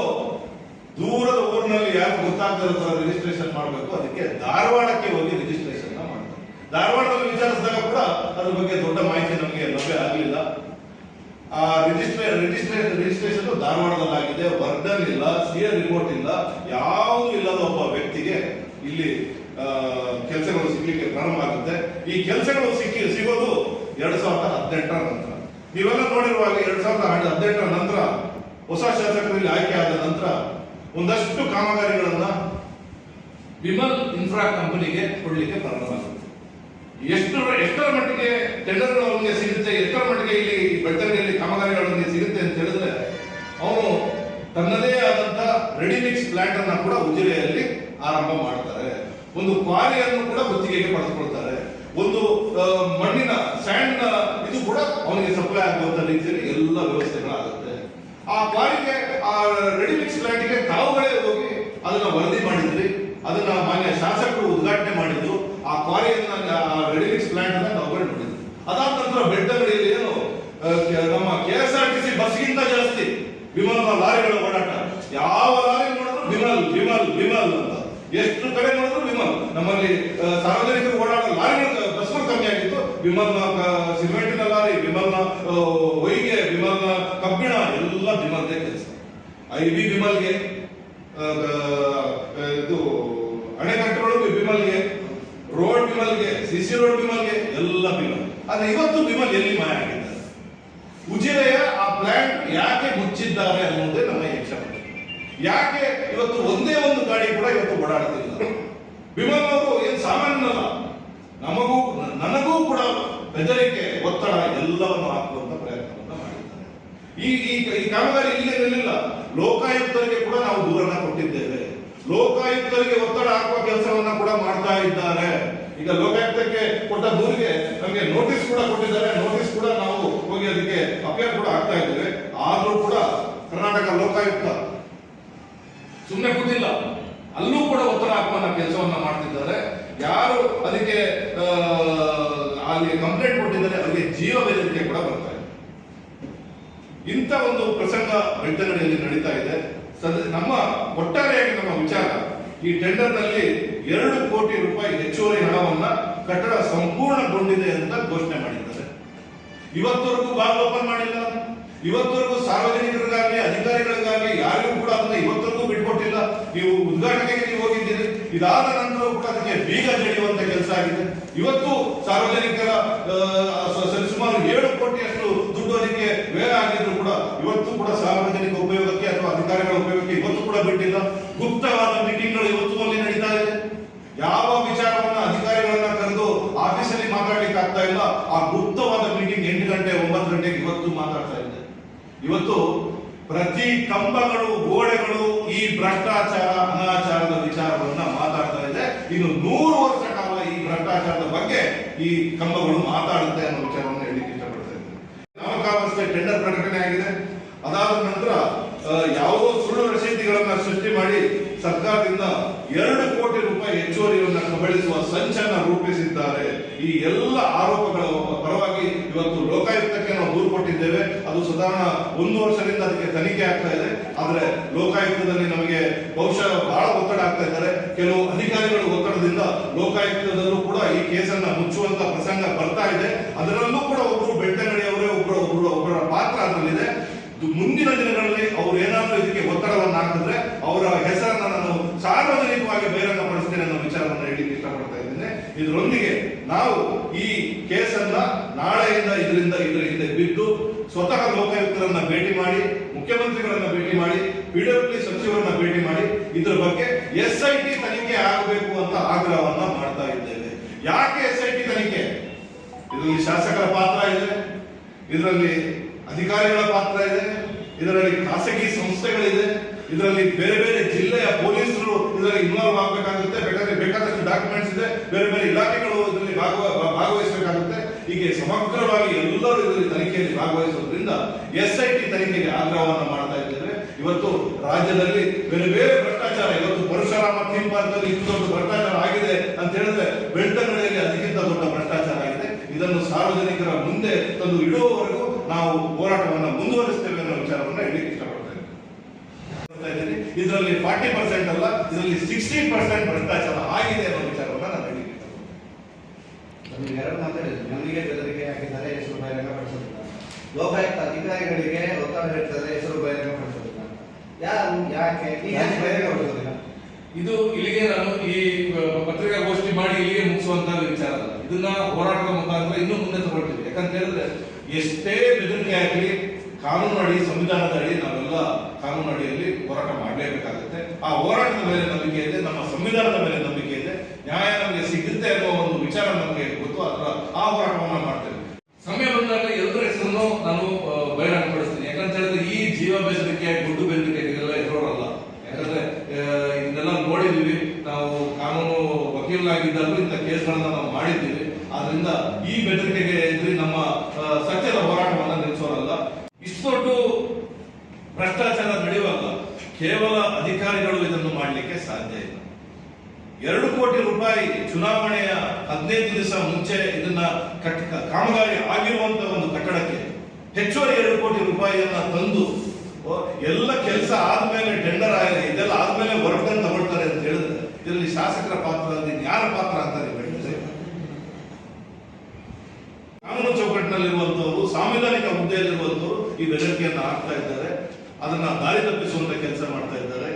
ದೂರದ ಊರಿನಲ್ಲಿ ಯಾರು ಗೊತ್ತಾಗ್ತಾರೋ ತರ ರಿಜಿಸ್ಟ್ರೇಷನ್ ಮಾಡಬೇಕು? ಅದಕ್ಕೆ ಧಾರವಾಡಕ್ಕೆ ಹೋಗಿ ರಿಜಿಸ್ಟ್ರೇಷನ್ ಮಾಡ್ತಾರೆ ಧಾರವಾಡದಲ್ಲಿ ವಿಚಾರಿಸಿದಾಗ ಕೂಡ ಅದ್ರ ಬಗ್ಗೆ ದೊಡ್ಡ ಮಾಹಿತಿ ನಮಗೆ ಲಭ್ಯ ಆಗಲಿಲ್ಲ. ಆ ರಿಜಿಸ್ಟ್ರೇ ರಿಜಿಸ್ಟ್ರೇ ರಿಜಿಸ್ಟ್ರೇಷನ್ ಧಾರವಾಡದಲ್ಲಾಗಿದೆ. ವರ್ಡನ್ ಇಲ್ಲ ಸಿ ರಿಪೋರ್ಟ್ ಇಲ್ಲ. ಯಾವುದು ಇಲ್ಲದ ಒಬ್ಬ ವ್ಯಕ್ತಿಗೆ ಇಲ್ಲಿ ಕೆಲಸಗಳು ಸಿಗ್ಲಿಕ್ಕೆ ಪ್ರಾರಂಭ ಆಗುತ್ತೆ. ಈ ಕೆಲಸಗಳು ಸಿಕ್ಕಿ, ಸಿಗೋದು ಎರಡ್ ಸಾವಿರದ ಹದಿನೆಂಟರ ನಂತರ. ನೀವೆಲ್ಲ ನೋಡಿರುವಾಗ ಎರಡ್ ಸಾವಿರದ ಹದಿನೆಂಟರ ನಂತರ ಹೊಸ ಶಾಸಕರಲ್ಲಿ ಆಯ್ಕೆ ಆದ ನಂತರ ಒಂದಷ್ಟು ಕಾಮಗಾರಿಗಳನ್ನ ವಿಮಲ್ ಇನ್ಫ್ರಾ ಕಂಪನಿಗೆ ಕೊಡಲಿಕ್ಕೆ ಪ್ರಾರಂಭ ಎಷ್ಟು ಎಷ್ಟರ ಮಟ್ಟಿಗೆ ಟೆಂಡರ್ ಅವನಿಗೆ ಸಿಗುತ್ತೆ, ಎಷ್ಟರ ಮಟ್ಟಿಗೆ ಇಲ್ಲಿ ಬೆಳ್ತಂಗಡಿಯಲ್ಲಿ ಕಾಮಗಾರಿಗಳು ಅವನಿಗೆ ಸಿಗುತ್ತೆ ಅಂತ ಹೇಳಿದ್ರೆ, ಅವನು ತನ್ನದೇ ಆದಂತ ರೆಡಿ ಮಿಕ್ಸ್ ಪ್ಲಾಂಟ್ ಅನ್ನ ಕೂಡ ಉಜಿರೆಯಲ್ಲಿ ಆರಂಭ ಮಾಡ್ತಾರೆ. ಒಂದು ಕ್ವಾರಿಯನ್ನು ಕೂಡ ಗುತ್ತಿಗೆಗೆ ಪಡೆದುಕೊಳ್ತಾರೆ. ಒಂದು ಮಣ್ಣಿನ ಸ್ಯಾಂಡ್ ಇದು ಕೂಡ ಅವನಿಗೆ ಸಪ್ಲೈ ಆಗುವಂತ ರೀತಿಯಲ್ಲಿ ಎಲ್ಲ ವ್ಯವಸ್ಥೆಗಳಾಗುತ್ತೆ. ಆ ಕ್ವಾರಿಗೆ ಆ ರೆಡಿಮಿಕ್ಸ್ ಪ್ಲಾಂಟ್ಗೆ ತಾವುಗಳೇ ಹೋಗಿ ಅದನ್ನ ವರದಿ ಮಾಡಿದ್ರಿ. ಅದನ್ನ ಮಾನ್ಯ ಶಾಸಕರು ಉದ್ಘಾಟನೆ ಮಾಡಿದ್ರು. ಆ ಕ್ವಾರಿಯನ್ನ ರೆಡಿ ಮಿಕ್ಸ್ ಪ್ಲಾಂಟ್ ಅನ್ನ ನಾವು ನೋಡಿದ್ರು ಅದಾದ ನಂತರ ಬೆಟ್ಟಗಳಲ್ಲಿ ಏನು ನಮ್ಮ K S R T C ಬಸ್ಗಿಂತ ಜಾಸ್ತಿ ವಿಮಾನದ ಲಾರಿಗಳ ಓಡಾಟ. ಯಾವ ಲಾರಿ ನೋಡಿದ್ರು ವಿಮಲ್ ವಿಮಲ್ ವಿಮಲ್ ಅಂತ. ಎಷ್ಟು ಕಡೆ ನೋಡಿದ್ರು ವಿಮಲ್. ನಮ್ಮಲ್ಲಿ ಸಾರ್ವಜನಿಕರು ಓಡಾಡೋ ಲಾರಿಗಳು ಬಸ್ಗಳು ಕಮ್ಮಿ ಆಗಿತ್ತು. ವಿಮಲ್ನ ಸಿಮೆಂಟ್ ಸಿಮೆಂಟಿನ ಲಾರಿ, ವಿಮಲ್ನ ಹೊಯ್ಗೆ, ವಿಮಲ್ನ ಕಬ್ಬಿಣ, ಎಲ್ಲ ವಿಮಲ್ದೇ ಕೆಲಸ. ಐ ಬಿ ವಿಮಲ್ಗೆ ಇದು ಅಣೆಕಟ್ಟುಗಳು ವಿಮಲ್ಗೆ, ರೋಡ್ ವಿಮಲ್ಗೆ, ಸಿ ಸಿ ರೋಡ್ ವಿಮಲ್ಗೆ ಎಲ್ಲ ವಿಮಲ್. ಆದ್ರೆ ಇವತ್ತು ವಿಮಲ್ ಎಲ್ಲಿ ಮಾಯ ಆಗಿದ್ದಾರೆ ಉಜಿರೆಯ ಆ ಪ್ಲಾಂಟ್ ಯಾಕೆ ಮುಚ್ಚಿದ್ದಾರೆ ಅನ್ನೋದೇ ನಮ್ಮ ಯಕ್ಷ ಯಾಕೆ ಇವತ್ತು ಒಂದೇ ಒಂದು ಗಾಡಿ ಕೂಡ ಇವತ್ತು ಓಡಾಡ್ತಿಲ್ಲ? ವಿಮಲ್ ಅವರು ಏನ್ ಸಾಮಾನ್ಯನಲ್ಲ ನಮಗೂ, ನನಗೂ ಕೂಡ ಬೆದರಿಕೆ, ಒತ್ತಡ ಎಲ್ಲವನ್ನು ಹಾಕುವಂತ ಪ್ರಯತ್ನವನ್ನು ಮಾಡಿದ್ದಾರೆ. ಈ ಈ ಕಾಮಗಾರಿ ಇಲ್ಲೇ ನಿಲ್ಲ ಲೋಕಾಯುಕ್ತರಿಗೆ ಕೂಡ ನಾವು ದೂರನ್ನ ಕೊಟ್ಟಿದ್ದೇವೆ. ಲೋಕಾಯುಕ್ತರಿಗೆ ಒತ್ತಡ ಹಾಕುವ ಕೆಲಸವನ್ನ ಕೂಡ ಮಾಡ್ತಾ ಇದ್ದಾರೆ. ಈಗ ಲೋಕಾಯುಕ್ತಕ್ಕೆ ಕೊಟ್ಟ ದೂರಿಗೆ ನಮಗೆ ನೋಟಿಸ್ ಕೂಡ ಕೊಟ್ಟಿದ್ದಾರೆ. ನೋಟಿಸ್ ಕೂಡ ನಾವು ಹೋಗಿ ಅದಕ್ಕೆ ಅಪೇರ್ ಕೂಡ ಆಗ್ತಾ ಇದ್ದೇವೆ. ಆದರೂ ಕೂಡ ಕರ್ನಾಟಕ ಲೋಕಾಯುಕ್ತ ಸುಮ್ಮನೆ ಕೂತಿಲ್ಲ. ಅಲ್ಲೂ ಕೂಡ ಒತ್ತಡ ಹಾಕುವ ಕೆಲಸವನ್ನ ಮಾಡ್ತಿದ್ದಾರೆ. ಯಾರು ಅದಕ್ಕೆ ಅಲ್ಲಿ ಕಂಪ್ಲೇಂಟ್ ಕೊಟ್ಟಿದ್ದಾರೆ, ಅವರಿಗೆ ಜೀವ ಬೆದರಿಕೆ ಕೂಡ ಬರ್ತಾ ಇದೆ ಇಂಥ ಒಂದು ಪ್ರಸಂಗ ಬೆಳ್ತಂಗಡಿಯಲ್ಲಿ ನಡೀತಾ ಇದೆ. ನಮ್ಮ ಒಟ್ಟಾರೆಯಾಗಿ ನಮ್ಮ ವಿಚಾರ, ಈ ಟೆಂಡರ್ನಲ್ಲಿ ಎರಡು ಕೋಟಿ ರೂಪಾಯಿ ಹೆಚ್ಚುವರಿ ಹಣವನ್ನ ಕಟ್ಟಡ ಸಂಪೂರ್ಣಗೊಂಡಿದೆ ಅಂತ ಘೋಷಣೆ ಮಾಡಿದ್ದಾರೆ. ಇವತ್ತವರೆಗೂ ಬಾಗಿಲು ಓಪನ್ ಮಾಡಿಲ್ಲ. ಇವತ್ತವರೆಗೂ ಸಾರ್ವಜನಿಕರಿಗಾಗಲಿ, ಅಧಿಕಾರಿಗಳಿಗಾಗಲಿ, ಯಾರಿಗೂ ಕೂಡ ಅದನ್ನ ಇವತ್ತವರೆಗೂ ನೀವು ಉದ್ಘಾಟನೆಗೆ ನೀವು ಹೋಗಿದ್ದೀರಿ. ಇದಾದ ನಂತರ ಕೂಡ ಅದಕ್ಕೆ ಬೀಗ ಜಡಿಯುವಂತ ಕೆಲಸ ಆಗಿದೆ. ಇವತ್ತು ಸಾರ್ವಜನಿಕರ ಸರಿಸುಮಾರು ಏಳು ಕೋಟಿಯಷ್ಟು ದುಡ್ಡು ಅದಕ್ಕೆ ವ್ಯಯ ಆಗಿದ್ರು ಕೂಡ ಇವತ್ತು ಕೂಡ ಸಾರ್ವಜನಿಕ ಉಪಯೋಗಕ್ಕೆ ಅಥವಾ ಅಧಿಕಾರಿಗಳ ಉಪಯೋಗಕ್ಕೆ ಇವತ್ತು ಕೂಡ ಬಿಟ್ಟಿಲ್ಲ. ಗುಪ್ತವಾದ ಮೀಟಿಂಗ್ಗಳು ಇವತ್ತು ಅಲ್ಲಿ ನಡೀತಾ ಇದೆ. ಯಾವ ವಿಚಾರವನ್ನ ಅಧಿಕಾರಿಗಳನ್ನ ಕರೆದು ಆಫೀಸಲ್ಲಿ ಮಾತಾಡ್ಲಿಕ್ಕೆ ಆಗ್ತಾ ಇಲ್ಲ. ಆ ಗುಪ್ತವಾದ ಮೀಟಿಂಗ್ ಎಂಟು ಗಂಟೆ ಒಂಬತ್ತು ಗಂಟೆಗೆ ಇವತ್ತು ಮಾತಾಡ್ತಾ ಇದೆ. ಇವತ್ತು ಪ್ರತಿ ಕಂಬಗಳು, ಗೋಡೆಗಳು ಈ ಭ್ರಷ್ಟಾಚಾರ, ಅನಾಚಾರದ ವಿಚಾರವನ್ನ ಮಾತಾಡ್ತಾ ಇದೆ. ಇನ್ನು ನೂರು ವರ್ಷ ಕಾಲ ಈ ಭ್ರಷ್ಟಾಚಾರದ ಬಗ್ಗೆ ಈ ಕಂಬಗಳು ಮಾತಾಡುತ್ತೆ ಅನ್ನೋ ವಿಚಾರವನ್ನು ಹೇಳಿಕ್ಕೆ ಇಷ್ಟಪಡ್ತಾ ಇದ್ದೀನಿ. ನಾಮಕಾವಸ್ಥೆ ಟೆಂಡರ್ ಪ್ರಕಟಣೆ ಆಗಿದೆ. ಅದಾದ ನಂತರ ಯಾವುದೋ ಸುಳ್ಳು ರಸೀದಿಗಳನ್ನ ಸೃಷ್ಟಿ ಮಾಡಿ ಸರ್ಕಾರದಿಂದ ಎರಡು ಕೋಟಿ ರೂಪಾಯಿ ಹೆಚ್ಚುವರಿಯನ್ನ ಕಬಳಿಸುವ ಸಂಚನ ರೂಪಿಸಿದ್ದಾರೆ. ಈ ಎಲ್ಲ ಆರೋಪಗಳ ಪರವಾಗಿ ಇವತ್ತು ಲೋಕಾಯುಕ್ತಕ್ಕೆ ನಾವು ದೂರು ಕೊಟ್ಟಿದ್ದೇವೆ. ಅದು ಸಾಧಾರಣ ಒಂದು ವರ್ಷದಿಂದ ಅದಕ್ಕೆ ತನಿಖೆ ಆಗ್ತಾ ಇದೆ. ಆದ್ರೆ ಲೋಕಾಯುಕ್ತದಲ್ಲಿ ನಮಗೆ ಬಹುಶಃ ಬಹಳ ಒತ್ತಡ ಆಗ್ತಾ ಇದ್ದಾರೆ. ಕೆಲವು ಅಧಿಕಾರಿಗಳು ಒತ್ತಡದಿಂದ ಲೋಕಾಯುಕ್ತದಲ್ಲೂ ಕೂಡ ಈ ಕೇಸನ್ನ ಮುಚ್ಚುವಂತ ಪ್ರಸಂಗ ಬರ್ತಾ ಇದೆ. ಅದರಲ್ಲೂ ಕೂಡ ಒಬ್ರು ಬೆಟ್ಟಂಗಡಿಯವರೇ ಒಬ್ಬರು ಒಬ್ಬರು ಒಬ್ಬರ ಪಾತ್ರ ಅದರಲ್ಲಿದೆ. ಮುಂದಿನ ದಿನಗಳಲ್ಲಿ ಅವರು ಏನಾದರೂ ಇದಕ್ಕೆ ಒತ್ತಡವನ್ನು ಹಾಕಿದ್ರೆ ಅವರ ಹೆಸರನ್ನ ನಾನು ಸಾರ್ವಜನಿಕವಾಗಿ ಬಹಿರಂಗಪಡಿಸ್ತೇನೆ ಅನ್ನೋ ವಿಚಾರವನ್ನು ಹೇಳಿಕ್ಕೆ ಇಷ್ಟಪಡ್ತಾ ಇದ್ದೇನೆ. ಇದರೊಂದಿಗೆ ನಾವು ಈ ಕೇಸನ್ನ ನಾಳೆಯಿಂದ ಇದರಿಂದ ಇದರ ಹಿಂದೆ ಬಿದ್ದು ಸ್ವತಃ ಲೋಕಾಯುಕ್ತರನ್ನ ಭೇಟಿ ಮಾಡಿ, ಮುಖ್ಯಮಂತ್ರಿಗಳನ್ನ ಭೇಟಿ ಮಾಡಿ ಪಿಡಬ್ಲ್ಯೂ ಸಚಿವರನ್ನ ಭೇಟಿ ಮಾಡಿ, ಇದರ ಬಗ್ಗೆ ಎಸ್ ಐ ಟಿ ತನಿಖೆ ಆಗಬೇಕು ಅಂತ ಆಗ್ರಹವನ್ನ ಮಾಡ್ತಾ ಇದ್ದೇವೆ ಯಾಕೆ ಎಸ್ ಐ ಟಿ ತನಿಖೆ? ಇದರಲ್ಲಿ ಶಾಸಕರ ಪಾತ್ರ ಇದೆ, ಇದರಲ್ಲಿ ಅಧಿಕಾರಿಗಳ ಪಾತ್ರ ಇದೆ, ಇದರಲ್ಲಿ ಖಾಸಗಿ ಸಂಸ್ಥೆಗಳಿದೆ. ಇದರಲ್ಲಿ ಬೇರೆ ಬೇರೆ ಜಿಲ್ಲೆಯ ಪೊಲೀಸರು ಇದರಲ್ಲಿ ಇನ್ವಾಲ್ವ್ ಆಗಬೇಕಾಗುತ್ತೆ. ಬೇಕಾದ್ರೆ ಬೇಕಾದಷ್ಟು ಡಾಕ್ಯುಮೆಂಟ್ಸ್ ಇದೆ. ಬೇರೆ ಬೇರೆ ಇಲಾಖೆಗಳು ಇದರಲ್ಲಿ ಭಾಗವ, ಭಾಗವಹಿಸಬೇಕಾಗುತ್ತೆ. ಹೀಗೆ ಸಮಗ್ರವಾಗಿ ಎಲ್ಲರೂ ಇದರಲ್ಲಿ ತನಿಖೆಯಲ್ಲಿ ಭಾಗವಹಿಸೋದ್ರಿಂದ ಎಸ್ ಐ ಟಿ ತನಿಖೆಗೆ ಆಗ್ರಹವನ್ನು ಮಾಡ್ತಾ ಇದ್ದೇವೆ. ಇವತ್ತು ರಾಜ್ಯದಲ್ಲಿ ಬೇರೆ ಬೇರೆ ಭ್ರಷ್ಟಾಚಾರ, ಇವತ್ತು ಪರಶುರಾಮ ಥೀಮ್ ಪಾರ್ಕ್ನಲ್ಲಿ ಇಷ್ಟು ಭ್ರಷ್ಟಾಚಾರ ಆಗಿದೆ ಅಂತ ಹೇಳಿದ್ರೆ ಬೆಳ್ತಂಗಡಿಯಲ್ಲಿ ಅದಕ್ಕಿಂತ ದೊಡ್ಡ ಭ್ರಷ್ಟಾಚಾರ ಆಗಿದೆ. ಇದನ್ನು ಸಾರ್ವಜನಿಕರ ಮುಂದೆ ತಂದು ಇಡುವವರೆಗೂ ನಾವು ಹೋರಾಟವನ್ನು ಮುಂದುವರಿಸ್ತೇವೆ ಅನ್ನೋ ವಿಚಾರವನ್ನು ಹೇಳಿ. ಇದರಲ್ಲಿ ಫಾರ್ಟಿ ಪರ್ಸೆಂಟ್ ಅಲ್ಲ ಇದರಲ್ಲಿ ಸಿಕ್ಸ್ಟಿ ಪರ್ಸೆಂಟ್ ಭ್ರಷ್ಟಾಚಾರ ಆಗಿದೆ ಅನ್ನೋ ವಿಚಾರವನ್ನು ನಾನು ಹೇಳಿ ಎರಡು ಮಾತಾಡಿದ್ರು ನಮಗೆ ಬೆದರಿಕೆ ಹಾಕಿದ್ದಾರೆ ಹೆಸರು ಬಹಿರಂಗಪಡಿಸೋದಿಲ್ಲ ಲೋಕಾಯುಕ್ತ ಅಧಿಕಾರಿಗಳಿಗೆ ಒತ್ತಡ ಹೇಳ್ತಾರೆ ಹೆಸರು ಬಹಿರಂಗಪಡಿಸೋದಿಲ್ಲ ಯಾರು ಯಾಕೆ? ಯಾಕೆ? ಬಹಿರಂಗಪಡಿಸೋದಿಲ್ಲ ಇದು ಇಲ್ಲಿಗೆ ನಾನು ಈ ಪತ್ರಿಕಾಗೋಷ್ಠಿ ಮಾಡಿ ಇಲ್ಲಿಗೆ ಮುಗಿಸುವಂತ ವಿಚಾರ ಅಲ್ಲ. ಇದನ್ನ ಹೋರಾಟದ ಮುಖಾಂತರ ಇನ್ನೂ ಮುಂದೆ ತಗೊಳ್ತೀವಿ. ಯಾಕಂತ ಹೇಳಿದ್ರೆ ಎಷ್ಟೇ ಬೆದರಿಕೆ ಆಗಲಿ ಕಾನೂನು ಅಡಿ ಸಂವಿಧಾನದ ಅಡಿ ನಾವೆಲ್ಲ ಕಾನೂನು ಅಡಿಯಲ್ಲಿ ಹೋರಾಟ ಮಾಡಲೇಬೇಕಾಗುತ್ತೆ. ಆ ಹೋರಾಟದ ಮೇಲೆ ನಂಬಿಕೆ ಇದೆ, ನಮ್ಮ ಸಂವಿಧಾನದ ಮೇಲೆ ನಂಬಿಕೆ ಇದೆ. ನ್ಯಾಯ ನಮಗೆ ಸಿಗುತ್ತೆ ಅನ್ನೋ ಒಂದು ವಿಚಾರ ನಮಗೆ ಗೊತ್ತು. ಅದರ ಆ ಹೋರಾಟವನ್ನು ಮಾಡ್ತೇವೆ ಸಮಯ ಬಂದಾಗ ಎಲ್ಲರ ಹೆಸರನ್ನು ನಾನು ಆ, ಬಹಿರಂಗಪಡಿಸ್ತೀನಿ ಯಾಕಂತ ಹೇಳಿದ್ರೆ ಈ ಜೀವ ಬೆದರಿಕೆ ಗುಡ್ಡು ಬೆದರಿಕೆ ಇದೆಲ್ಲ ಇರೋರಲ್ಲ ಯಾಕಂದ್ರೆ ಆ, ಇದನ್ನೆಲ್ಲ ನೋಡಿದೀವಿ ನಾವು ಕಾನೂನು ವಕೀಲರಾಗಿದ್ದಾಗಲೂ ಇಂಥ ಕೇಸ್ಗಳನ್ನ ನಾವು ಮಾಡಿದ್ದೀವಿ ಆದ್ರಿಂದ ಈ ಬೆದರಿಕೆಗೆ ಎದುರಿ ನಮ್ಮ ಆ, ಸತ್ಯದ ಹೋರಾಟವನ್ನ ನಿಲ್ಲಿಸೋರಲ್ಲ ಇಷ್ಟು ದೊಡ್ಡ ಭ್ರಷ್ಟಾಚಾರ ನಡೆಯುವಾಗ ಕೇವಲ ಅಧಿಕಾರಿಗಳು ಇದನ್ನು ಮಾಡಲಿಕ್ಕೆ ಸಾಧ್ಯ ಇಲ್ಲ ಎರಡು ಕೋಟಿ ರೂಪಾಯಿ ಚುನಾವಣೆಯ ಹದಿನೈದು ದಿವಸ ಮುಂಚೆ ಇದನ್ನ ಕಾಮಗಾರಿ ಆಗಿರುವಂತ ಒಂದು ಕಟ್ಟಡಕ್ಕೆ ಹೆಚ್ಚುವರಿ ಎರಡು ಕೋಟಿ ರೂಪಾಯಿಯನ್ನ ತಂದು ಎಲ್ಲ ಕೆಲಸ ಆದ್ಮೇಲೆ ಟೆಂಡರ್ ಆಗಿದೆ ಇದೆಲ್ಲ ಆದ್ಮೇಲೆ ವರ್ಕ್ ತಗೊಳ್ತಾರೆ ಅಂತ ಹೇಳಿದ್ರೆ ಇದರಲ್ಲಿ ಶಾಸಕರ ಪಾತ್ರ ಅಂತ ಯಾರ ಪಾತ್ರ ಅಂತ? ಕಾನೂನು ಚೌಕಟ್ಟಿನಲ್ಲಿರುವಂತವರು, ಸಾಂವಿಧಾನಿಕ ಹುದ್ದೆಯಲ್ಲಿರುವಂತವರು ಈ ಬೆದರಿಕೆಯನ್ನು ಹಾಕ್ತಾ ಇದ್ದಾರೆ ಅದನ್ನ ದಾರಿ ತಪ್ಪಿಸುವಂತ ಕೆಲಸ ಮಾಡ್ತಾ ಇದ್ದಾರೆ.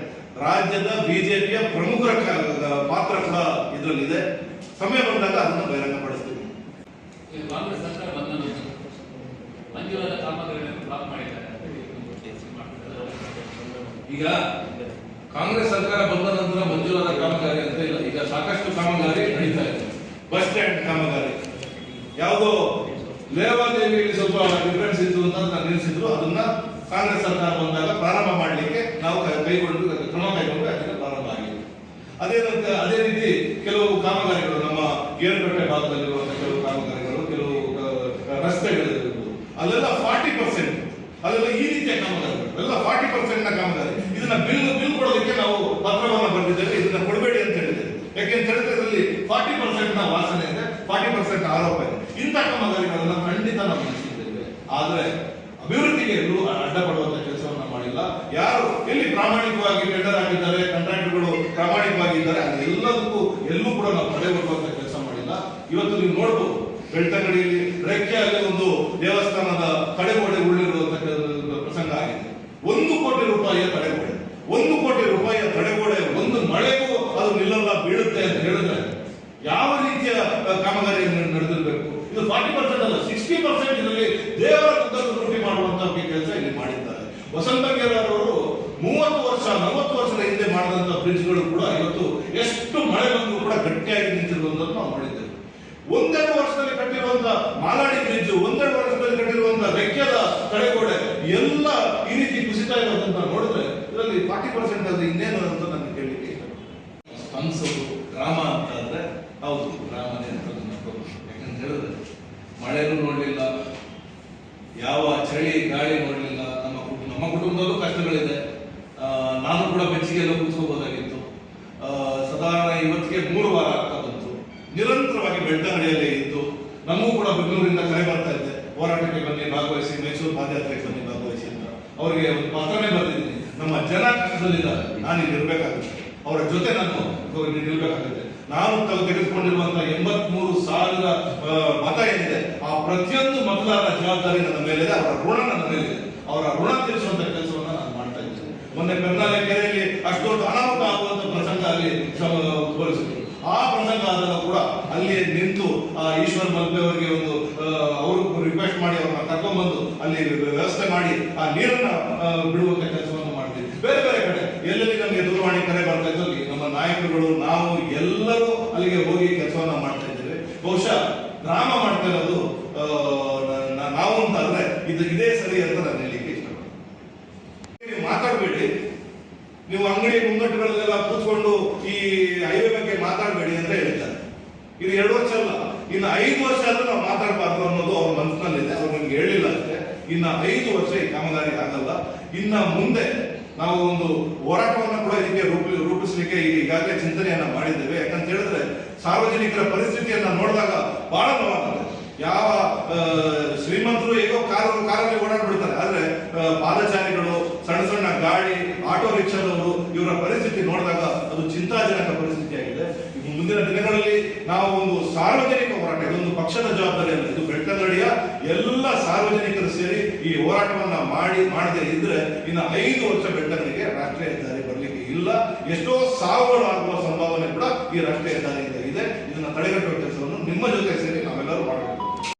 ರಾಜ್ಯದ ಬಿಜೆಪಿಯ ಪ್ರಮುಖರ ಪಾತ್ರ ಕೂಡ ಇದರಲ್ಲಿದೆ. ಸಮಯ ಬಂದಾಗ ಅದನ್ನು ಬಹಿರಂಗಪಡಿಸ್ತೀವಿ. ಈಗ ಕಾಂಗ್ರೆಸ್ ಸರ್ಕಾರ ಬಂದ ನಂತರ ಮಂಜೂರಾದ ಕಾಮಗಾರಿಗಳನ್ನು ಬ್ಲಾಕ್ ಮಾಡಿದ್ದಾರೆ. ಈಗ ಕಾಂಗ್ರೆಸ್ ಸರ್ಕಾರ ಬಂದ ನಂತರ ಮಂಜೂರಾದ ಕಾಮಗಾರಿ ಅಂತ ಇಲ್ಲ. ಈಗ ಸಾಕಷ್ಟು ಕಾಮಗಾರಿ ನಡೀತಾ ಇದೆ. ಬಸ್ ಸ್ಟ್ಯಾಂಡ್ ಕಾಮಗಾರಿ. ಯಾವುದೋ ಲೇವಾದೇವಿಯಲ್ಲಿ ಸ್ವಲ್ಪ ಡಿಫರೆನ್ಸ್ ಇತ್ತು ಅಂತ ನಿಲ್ಲಿಸಿದ್ರು ಅದನ್ನ ಕಾಂಗ್ರೆಸ್ ಸರ್ಕಾರ ಬಂದಾಗ ಪ್ರಾರಂಭ ಮಾಡಲಿಕ್ಕೆ ನಾವು ಕೈಗೊಂಡು ಕ್ರಮ ಕೈಗೊಂಡು ಅದಕ್ಕೆ ಪ್ರಾರಂಭ ಆಗಿದೆ ಅದೇ ನಂತರ ಅದೇ ರೀತಿ ಕೆಲವು ಕಾಮಗಾರಿಗಳು, ನಮ್ಮ ಏರುಕಟ್ಟೆ ಭಾಗದಲ್ಲಿರುವಂತಹ ಕೆಲವು ಕಾಮಗಾರಿಗಳು, ಕೆಲವು ರಸ್ತೆಗಳಲ್ಲಿರ್ಬೋದು ಅಲ್ಲೆಲ್ಲ ಫಾರ್ಟಿ ಪರ್ಸೆಂಟ್ ಅದೆಲ್ಲ ಈ ರೀತಿಯ ಕಾಮಗಾರಿಗಳು, ಎಲ್ಲ ಫಾರ್ಟಿ ಪರ್ಸೆಂಟ್ನ ಕಾಮಗಾರಿ. ಇದನ್ನ ಬಿಲ್ ಬಿಲ್ ಕೊಡೋದಕ್ಕೆ ನಾವು ಪತ್ರವನ್ನು ಬರೆದಿದ್ದೇವೆ, ಇದನ್ನ ಕೊಡಬೇಡಿ ಅಂತ ಹೇಳಿದ್ದೇವೆ. ಯಾಕೆಂತ ಹೇಳಿದ್ರೆ ಇದರಲ್ಲಿ ಫಾರ್ಟಿ ಪರ್ಸೆಂಟ್ನ ವಾಸನೆ ಇದೆ ಫಾರ್ಟಿ ಪರ್ಸೆಂಟ್ ಆರೋಪ ಇದೆ. ಇಂಥ ಕಾಮಗಾರಿಗಳನ್ನ ಖಂಡಿತ ನಾವು ನಿಲ್ಲಿಸಿದ್ದೇವೆ ಆದ್ರೆ ಅಭಿವೃದ್ಧಿಗೆ ಎಲ್ಲೂ ಅಡ್ಡಪಡುವಂತ ಕೆಲಸವನ್ನ ಮಾಡಿಲ್ಲ. ಯಾರು ಎಲ್ಲಿ ಪ್ರಾಮಾಣಿಕವಾಗಿ ಟೆಂಡರ್ ಆಗಿದ್ದಾರೆ ಪ್ರಾಮಾಣಿಕವಾಗಿ ಪ್ರಾಮಾಣಿಕವಾಗಿದ್ದಾರೆ ಅದೆಲ್ಲದಕ್ಕೂ ಎಲ್ಲೂ ಕೂಡ ನಾವು ತಡೆ ಬರುವಂತ ಕೆಲಸ ಮಾಡಿಲ್ಲ. ಇವತ್ತು ನೀವು ನೋಡಬಹುದು ಬೆಳ್ತಂಗಡಿಯಲ್ಲಿ ರೆಕ್ಕೆಯಲ್ಲಿ ಒಂದು ದೇವಸ್ಥಾನದ ತಡೆಗೋಡೆ ಉಳಿರುವಂತ ಪ್ರಸಂಗ ಆಗಿದೆ. ಒಂದು ಕೋಟಿ ರೂಪಾಯಿಯ ತಡೆಗೋಡೆ ಒಂದು ಕೋಟಿ ರೂಪಾಯಿಯ ತಡೆಗೋಡೆ ಒಂದು ಮಳೆಗೂ ಅದು ನಿಲ್ಲಲ್ಲ, ಬೀಳುತ್ತೆ ಅಂತ ಹೇಳಿದ್ರೆ ಯಾವ ರೀತಿಯ ಕಾಮಗಾರಿಯನ್ನು ಕಾಮಗಾರಿ ನಡೆದಿರಬೇಕು? ಇದು ಫಾರ್ಟಿ ಪರ್ಸೆಂಟ್ ಅಲ್ಲ ಸಿಕ್ಸ್ಟಿ ಪರ್ಸೆಂಟ್ 40% del dinero ಮತದಾರರ ಜವಾಬ್ದಾರಿ ನನ್ನ ಮೇಲಿದೆ, ಅವರ ಋಣ ನನ್ನ ಮೇಲಿದೆ. ಅವರ ಋಣ ತೀರಿಸುವಂತ ಕೆಲಸವನ್ನು ನಾನು ಮಾಡ್ತಾ ಇದ್ದೇನೆ. ಮೊನ್ನೆ ಕರ್ನಾಟಕ ಕೆರೆಯಲ್ಲಿ ಅಷ್ಟೊಂದು ಅನಾಹುತ ಆಗುವಂತ ಪ್ರಸಂಗ ಅಲ್ಲಿ ತೋರಿಸಿದ್ರು. ಆ ಪ್ರಸಂಗ ಆದಾಗ ಕೂಡ ಅಲ್ಲಿ ನಿಂತು, ಆ ಈಶ್ವರ್ ಮಲ್ಪೆ ಅವರಿಗೆ ಒಂದು ಅವರು ರಿಕ್ವೆಸ್ಟ್ ಮಾಡಿ ಅವ್ರನ್ನ ಕರ್ಕೊಂಡ್ಬಂದು ಅಲ್ಲಿ ವ್ಯವಸ್ಥೆ ಮಾಡಿ ಆ ನೀರನ್ನ ಬಿಡುವಂತ ಕೆಲಸವನ್ನು ಮಾಡ್ತೀವಿ ಬೇರೆ ಬೇರೆ ಕಡೆ, ಎಲ್ಲೆಲ್ಲಿ ನಮಗೆ ದೂರವಾಣಿ ಕರೆ ಬರ್ತಾ ಅಲ್ಲಿ ನಮ್ಮ ನಾಯಕರುಗಳು, ನಾವು ಎಲ್ಲರೂ ಅಲ್ಲಿಗೆ ಹೋಗಿ ಕೆಲಸವನ್ನ ಮಾಡ್ತಾ ಇದ್ದೇವೆ. ಬಹುಶಃ ಗ್ರಾಮ ಮಾಡ್ತಾ ಇರೋದು ನಾವು ಅಂತ ಅಂದ್ರೆ ಇದು ಇದೇ ಸರಿ ಅಂತ ನಾನು ಹೇಳಲಿಕ್ಕೆ ಇಷ್ಟಪಡ್ತೀನಿ ಮಾತಾಡಬೇಡಿ. ನೀವು ಅಂಗಡಿ ಮುಂಗಟ್ಟುಗಳಲ್ಲೆಲ್ಲ ಕೂತ್ಕೊಂಡು ಈ ಹೈವೇ ಬಗ್ಗೆ ಮಾತಾಡಬೇಡಿ ಅಂತ ಹೇಳ್ತಾರೆ ಇದು ಎರಡು ವರ್ಷ ಅಲ್ಲ, ಇನ್ನು ಐದು ವರ್ಷ ಆದ್ರೂ ನಾವು ಮಾತಾಡಬಾರ್ದು ಅನ್ನೋದು ಅವ್ರ ಮನಸ್ಸಿನಲ್ಲಿದೆ. ಅವ್ರು ನಮ್ಗೆ ಹೇಳಿಲ್ಲ ಅಷ್ಟೇ. ಇನ್ನು ಐದು ವರ್ಷ ಈ ಕಾಮಗಾರಿ ಆಗಲ್ಲ. ಇನ್ನ ಮುಂದೆ ನಾವು ಒಂದು ಹೋರಾಟವನ್ನು ಕೂಡ ಇದಕ್ಕೆ ರೂಪಿ, ರೂಪಿಸಲಿಕ್ಕೆ ಈಗ ಈಗಾಗಲೇ ಚಿಂತನೆಯನ್ನ ಮಾಡಿದ್ದೇವೆ. ಯಾಕಂತ ಹೇಳಿದ್ರೆ ಸಾರ್ವಜನಿಕರ ಪರಿಸ್ಥಿತಿಯನ್ನ ನೋಡಿದಾಗ ಬಹಳ ನೋವಾಗುತ್ತೆ ಯಾವ ಶ್ರೀಮಂತರು ಹೇಗೋ ಕಾರು ಕಾರಲ್ಲಿ ಓಡಾಡ್ಬಿಡ್ತಾರೆ. ಆದ್ರೆ ಪಾದಚಾರಿಗಳು, ಸಣ್ಣ ಸಣ್ಣ ಗಾಡಿ ಆಟೋ ರಿಕ್ಷಾದವರು ಇವರ ಪರಿಸ್ಥಿತಿ ನೋಡಿದಾಗ ಅದು ಚಿಂತಾಜನಕ ಪರಿಸ್ಥಿತಿಯಾಗಿದೆ. ಮುಂದಿನ ದಿನಗಳಲ್ಲಿ ನಾವು ಒಂದು ಸಾರ್ವಜನಿಕ ಹೋರಾಟ, ಇದೊಂದು ಪಕ್ಷದ ಜವಾಬ್ದಾರಿ ಅಲ್ಲ, ಇದು ಬೆಟ್ಟದಡಿಯ ಎಲ್ಲ ಸಾರ್ವಜನಿಕರು ಸೇರಿ ಈ ಹೋರಾಟವನ್ನ ಮಾಡಿ, ಮಾಡದೇ ಇದ್ರೆ ಇನ್ನು ಐದು ವರ್ಷ ಬೆಟ್ಟಗಳಿಗೆ ರಾಷ್ಟ್ರೀಯ ಹೆದ್ದಾರಿ ಬರಲಿಕ್ಕೆ ಇಲ್ಲ. ಎಷ್ಟೋ ಸಾವುಗಳು ಆಗುವ ಸಂಭಾವನೆ ಕೂಡ ಈ ರಾಷ್ಟ್ರೀಯ ಹೆದ್ದಾರಿಯಿಂದ ಇದೆ. ಇದನ್ನು ತಡೆಗಟ್ಟುವ ಕೆಲಸವನ್ನು ನಿಮ್ಮ ಜೊತೆ ಸೇರಿ ನಾವೆಲ್ಲರೂ ಮಾಡಬೇಕು.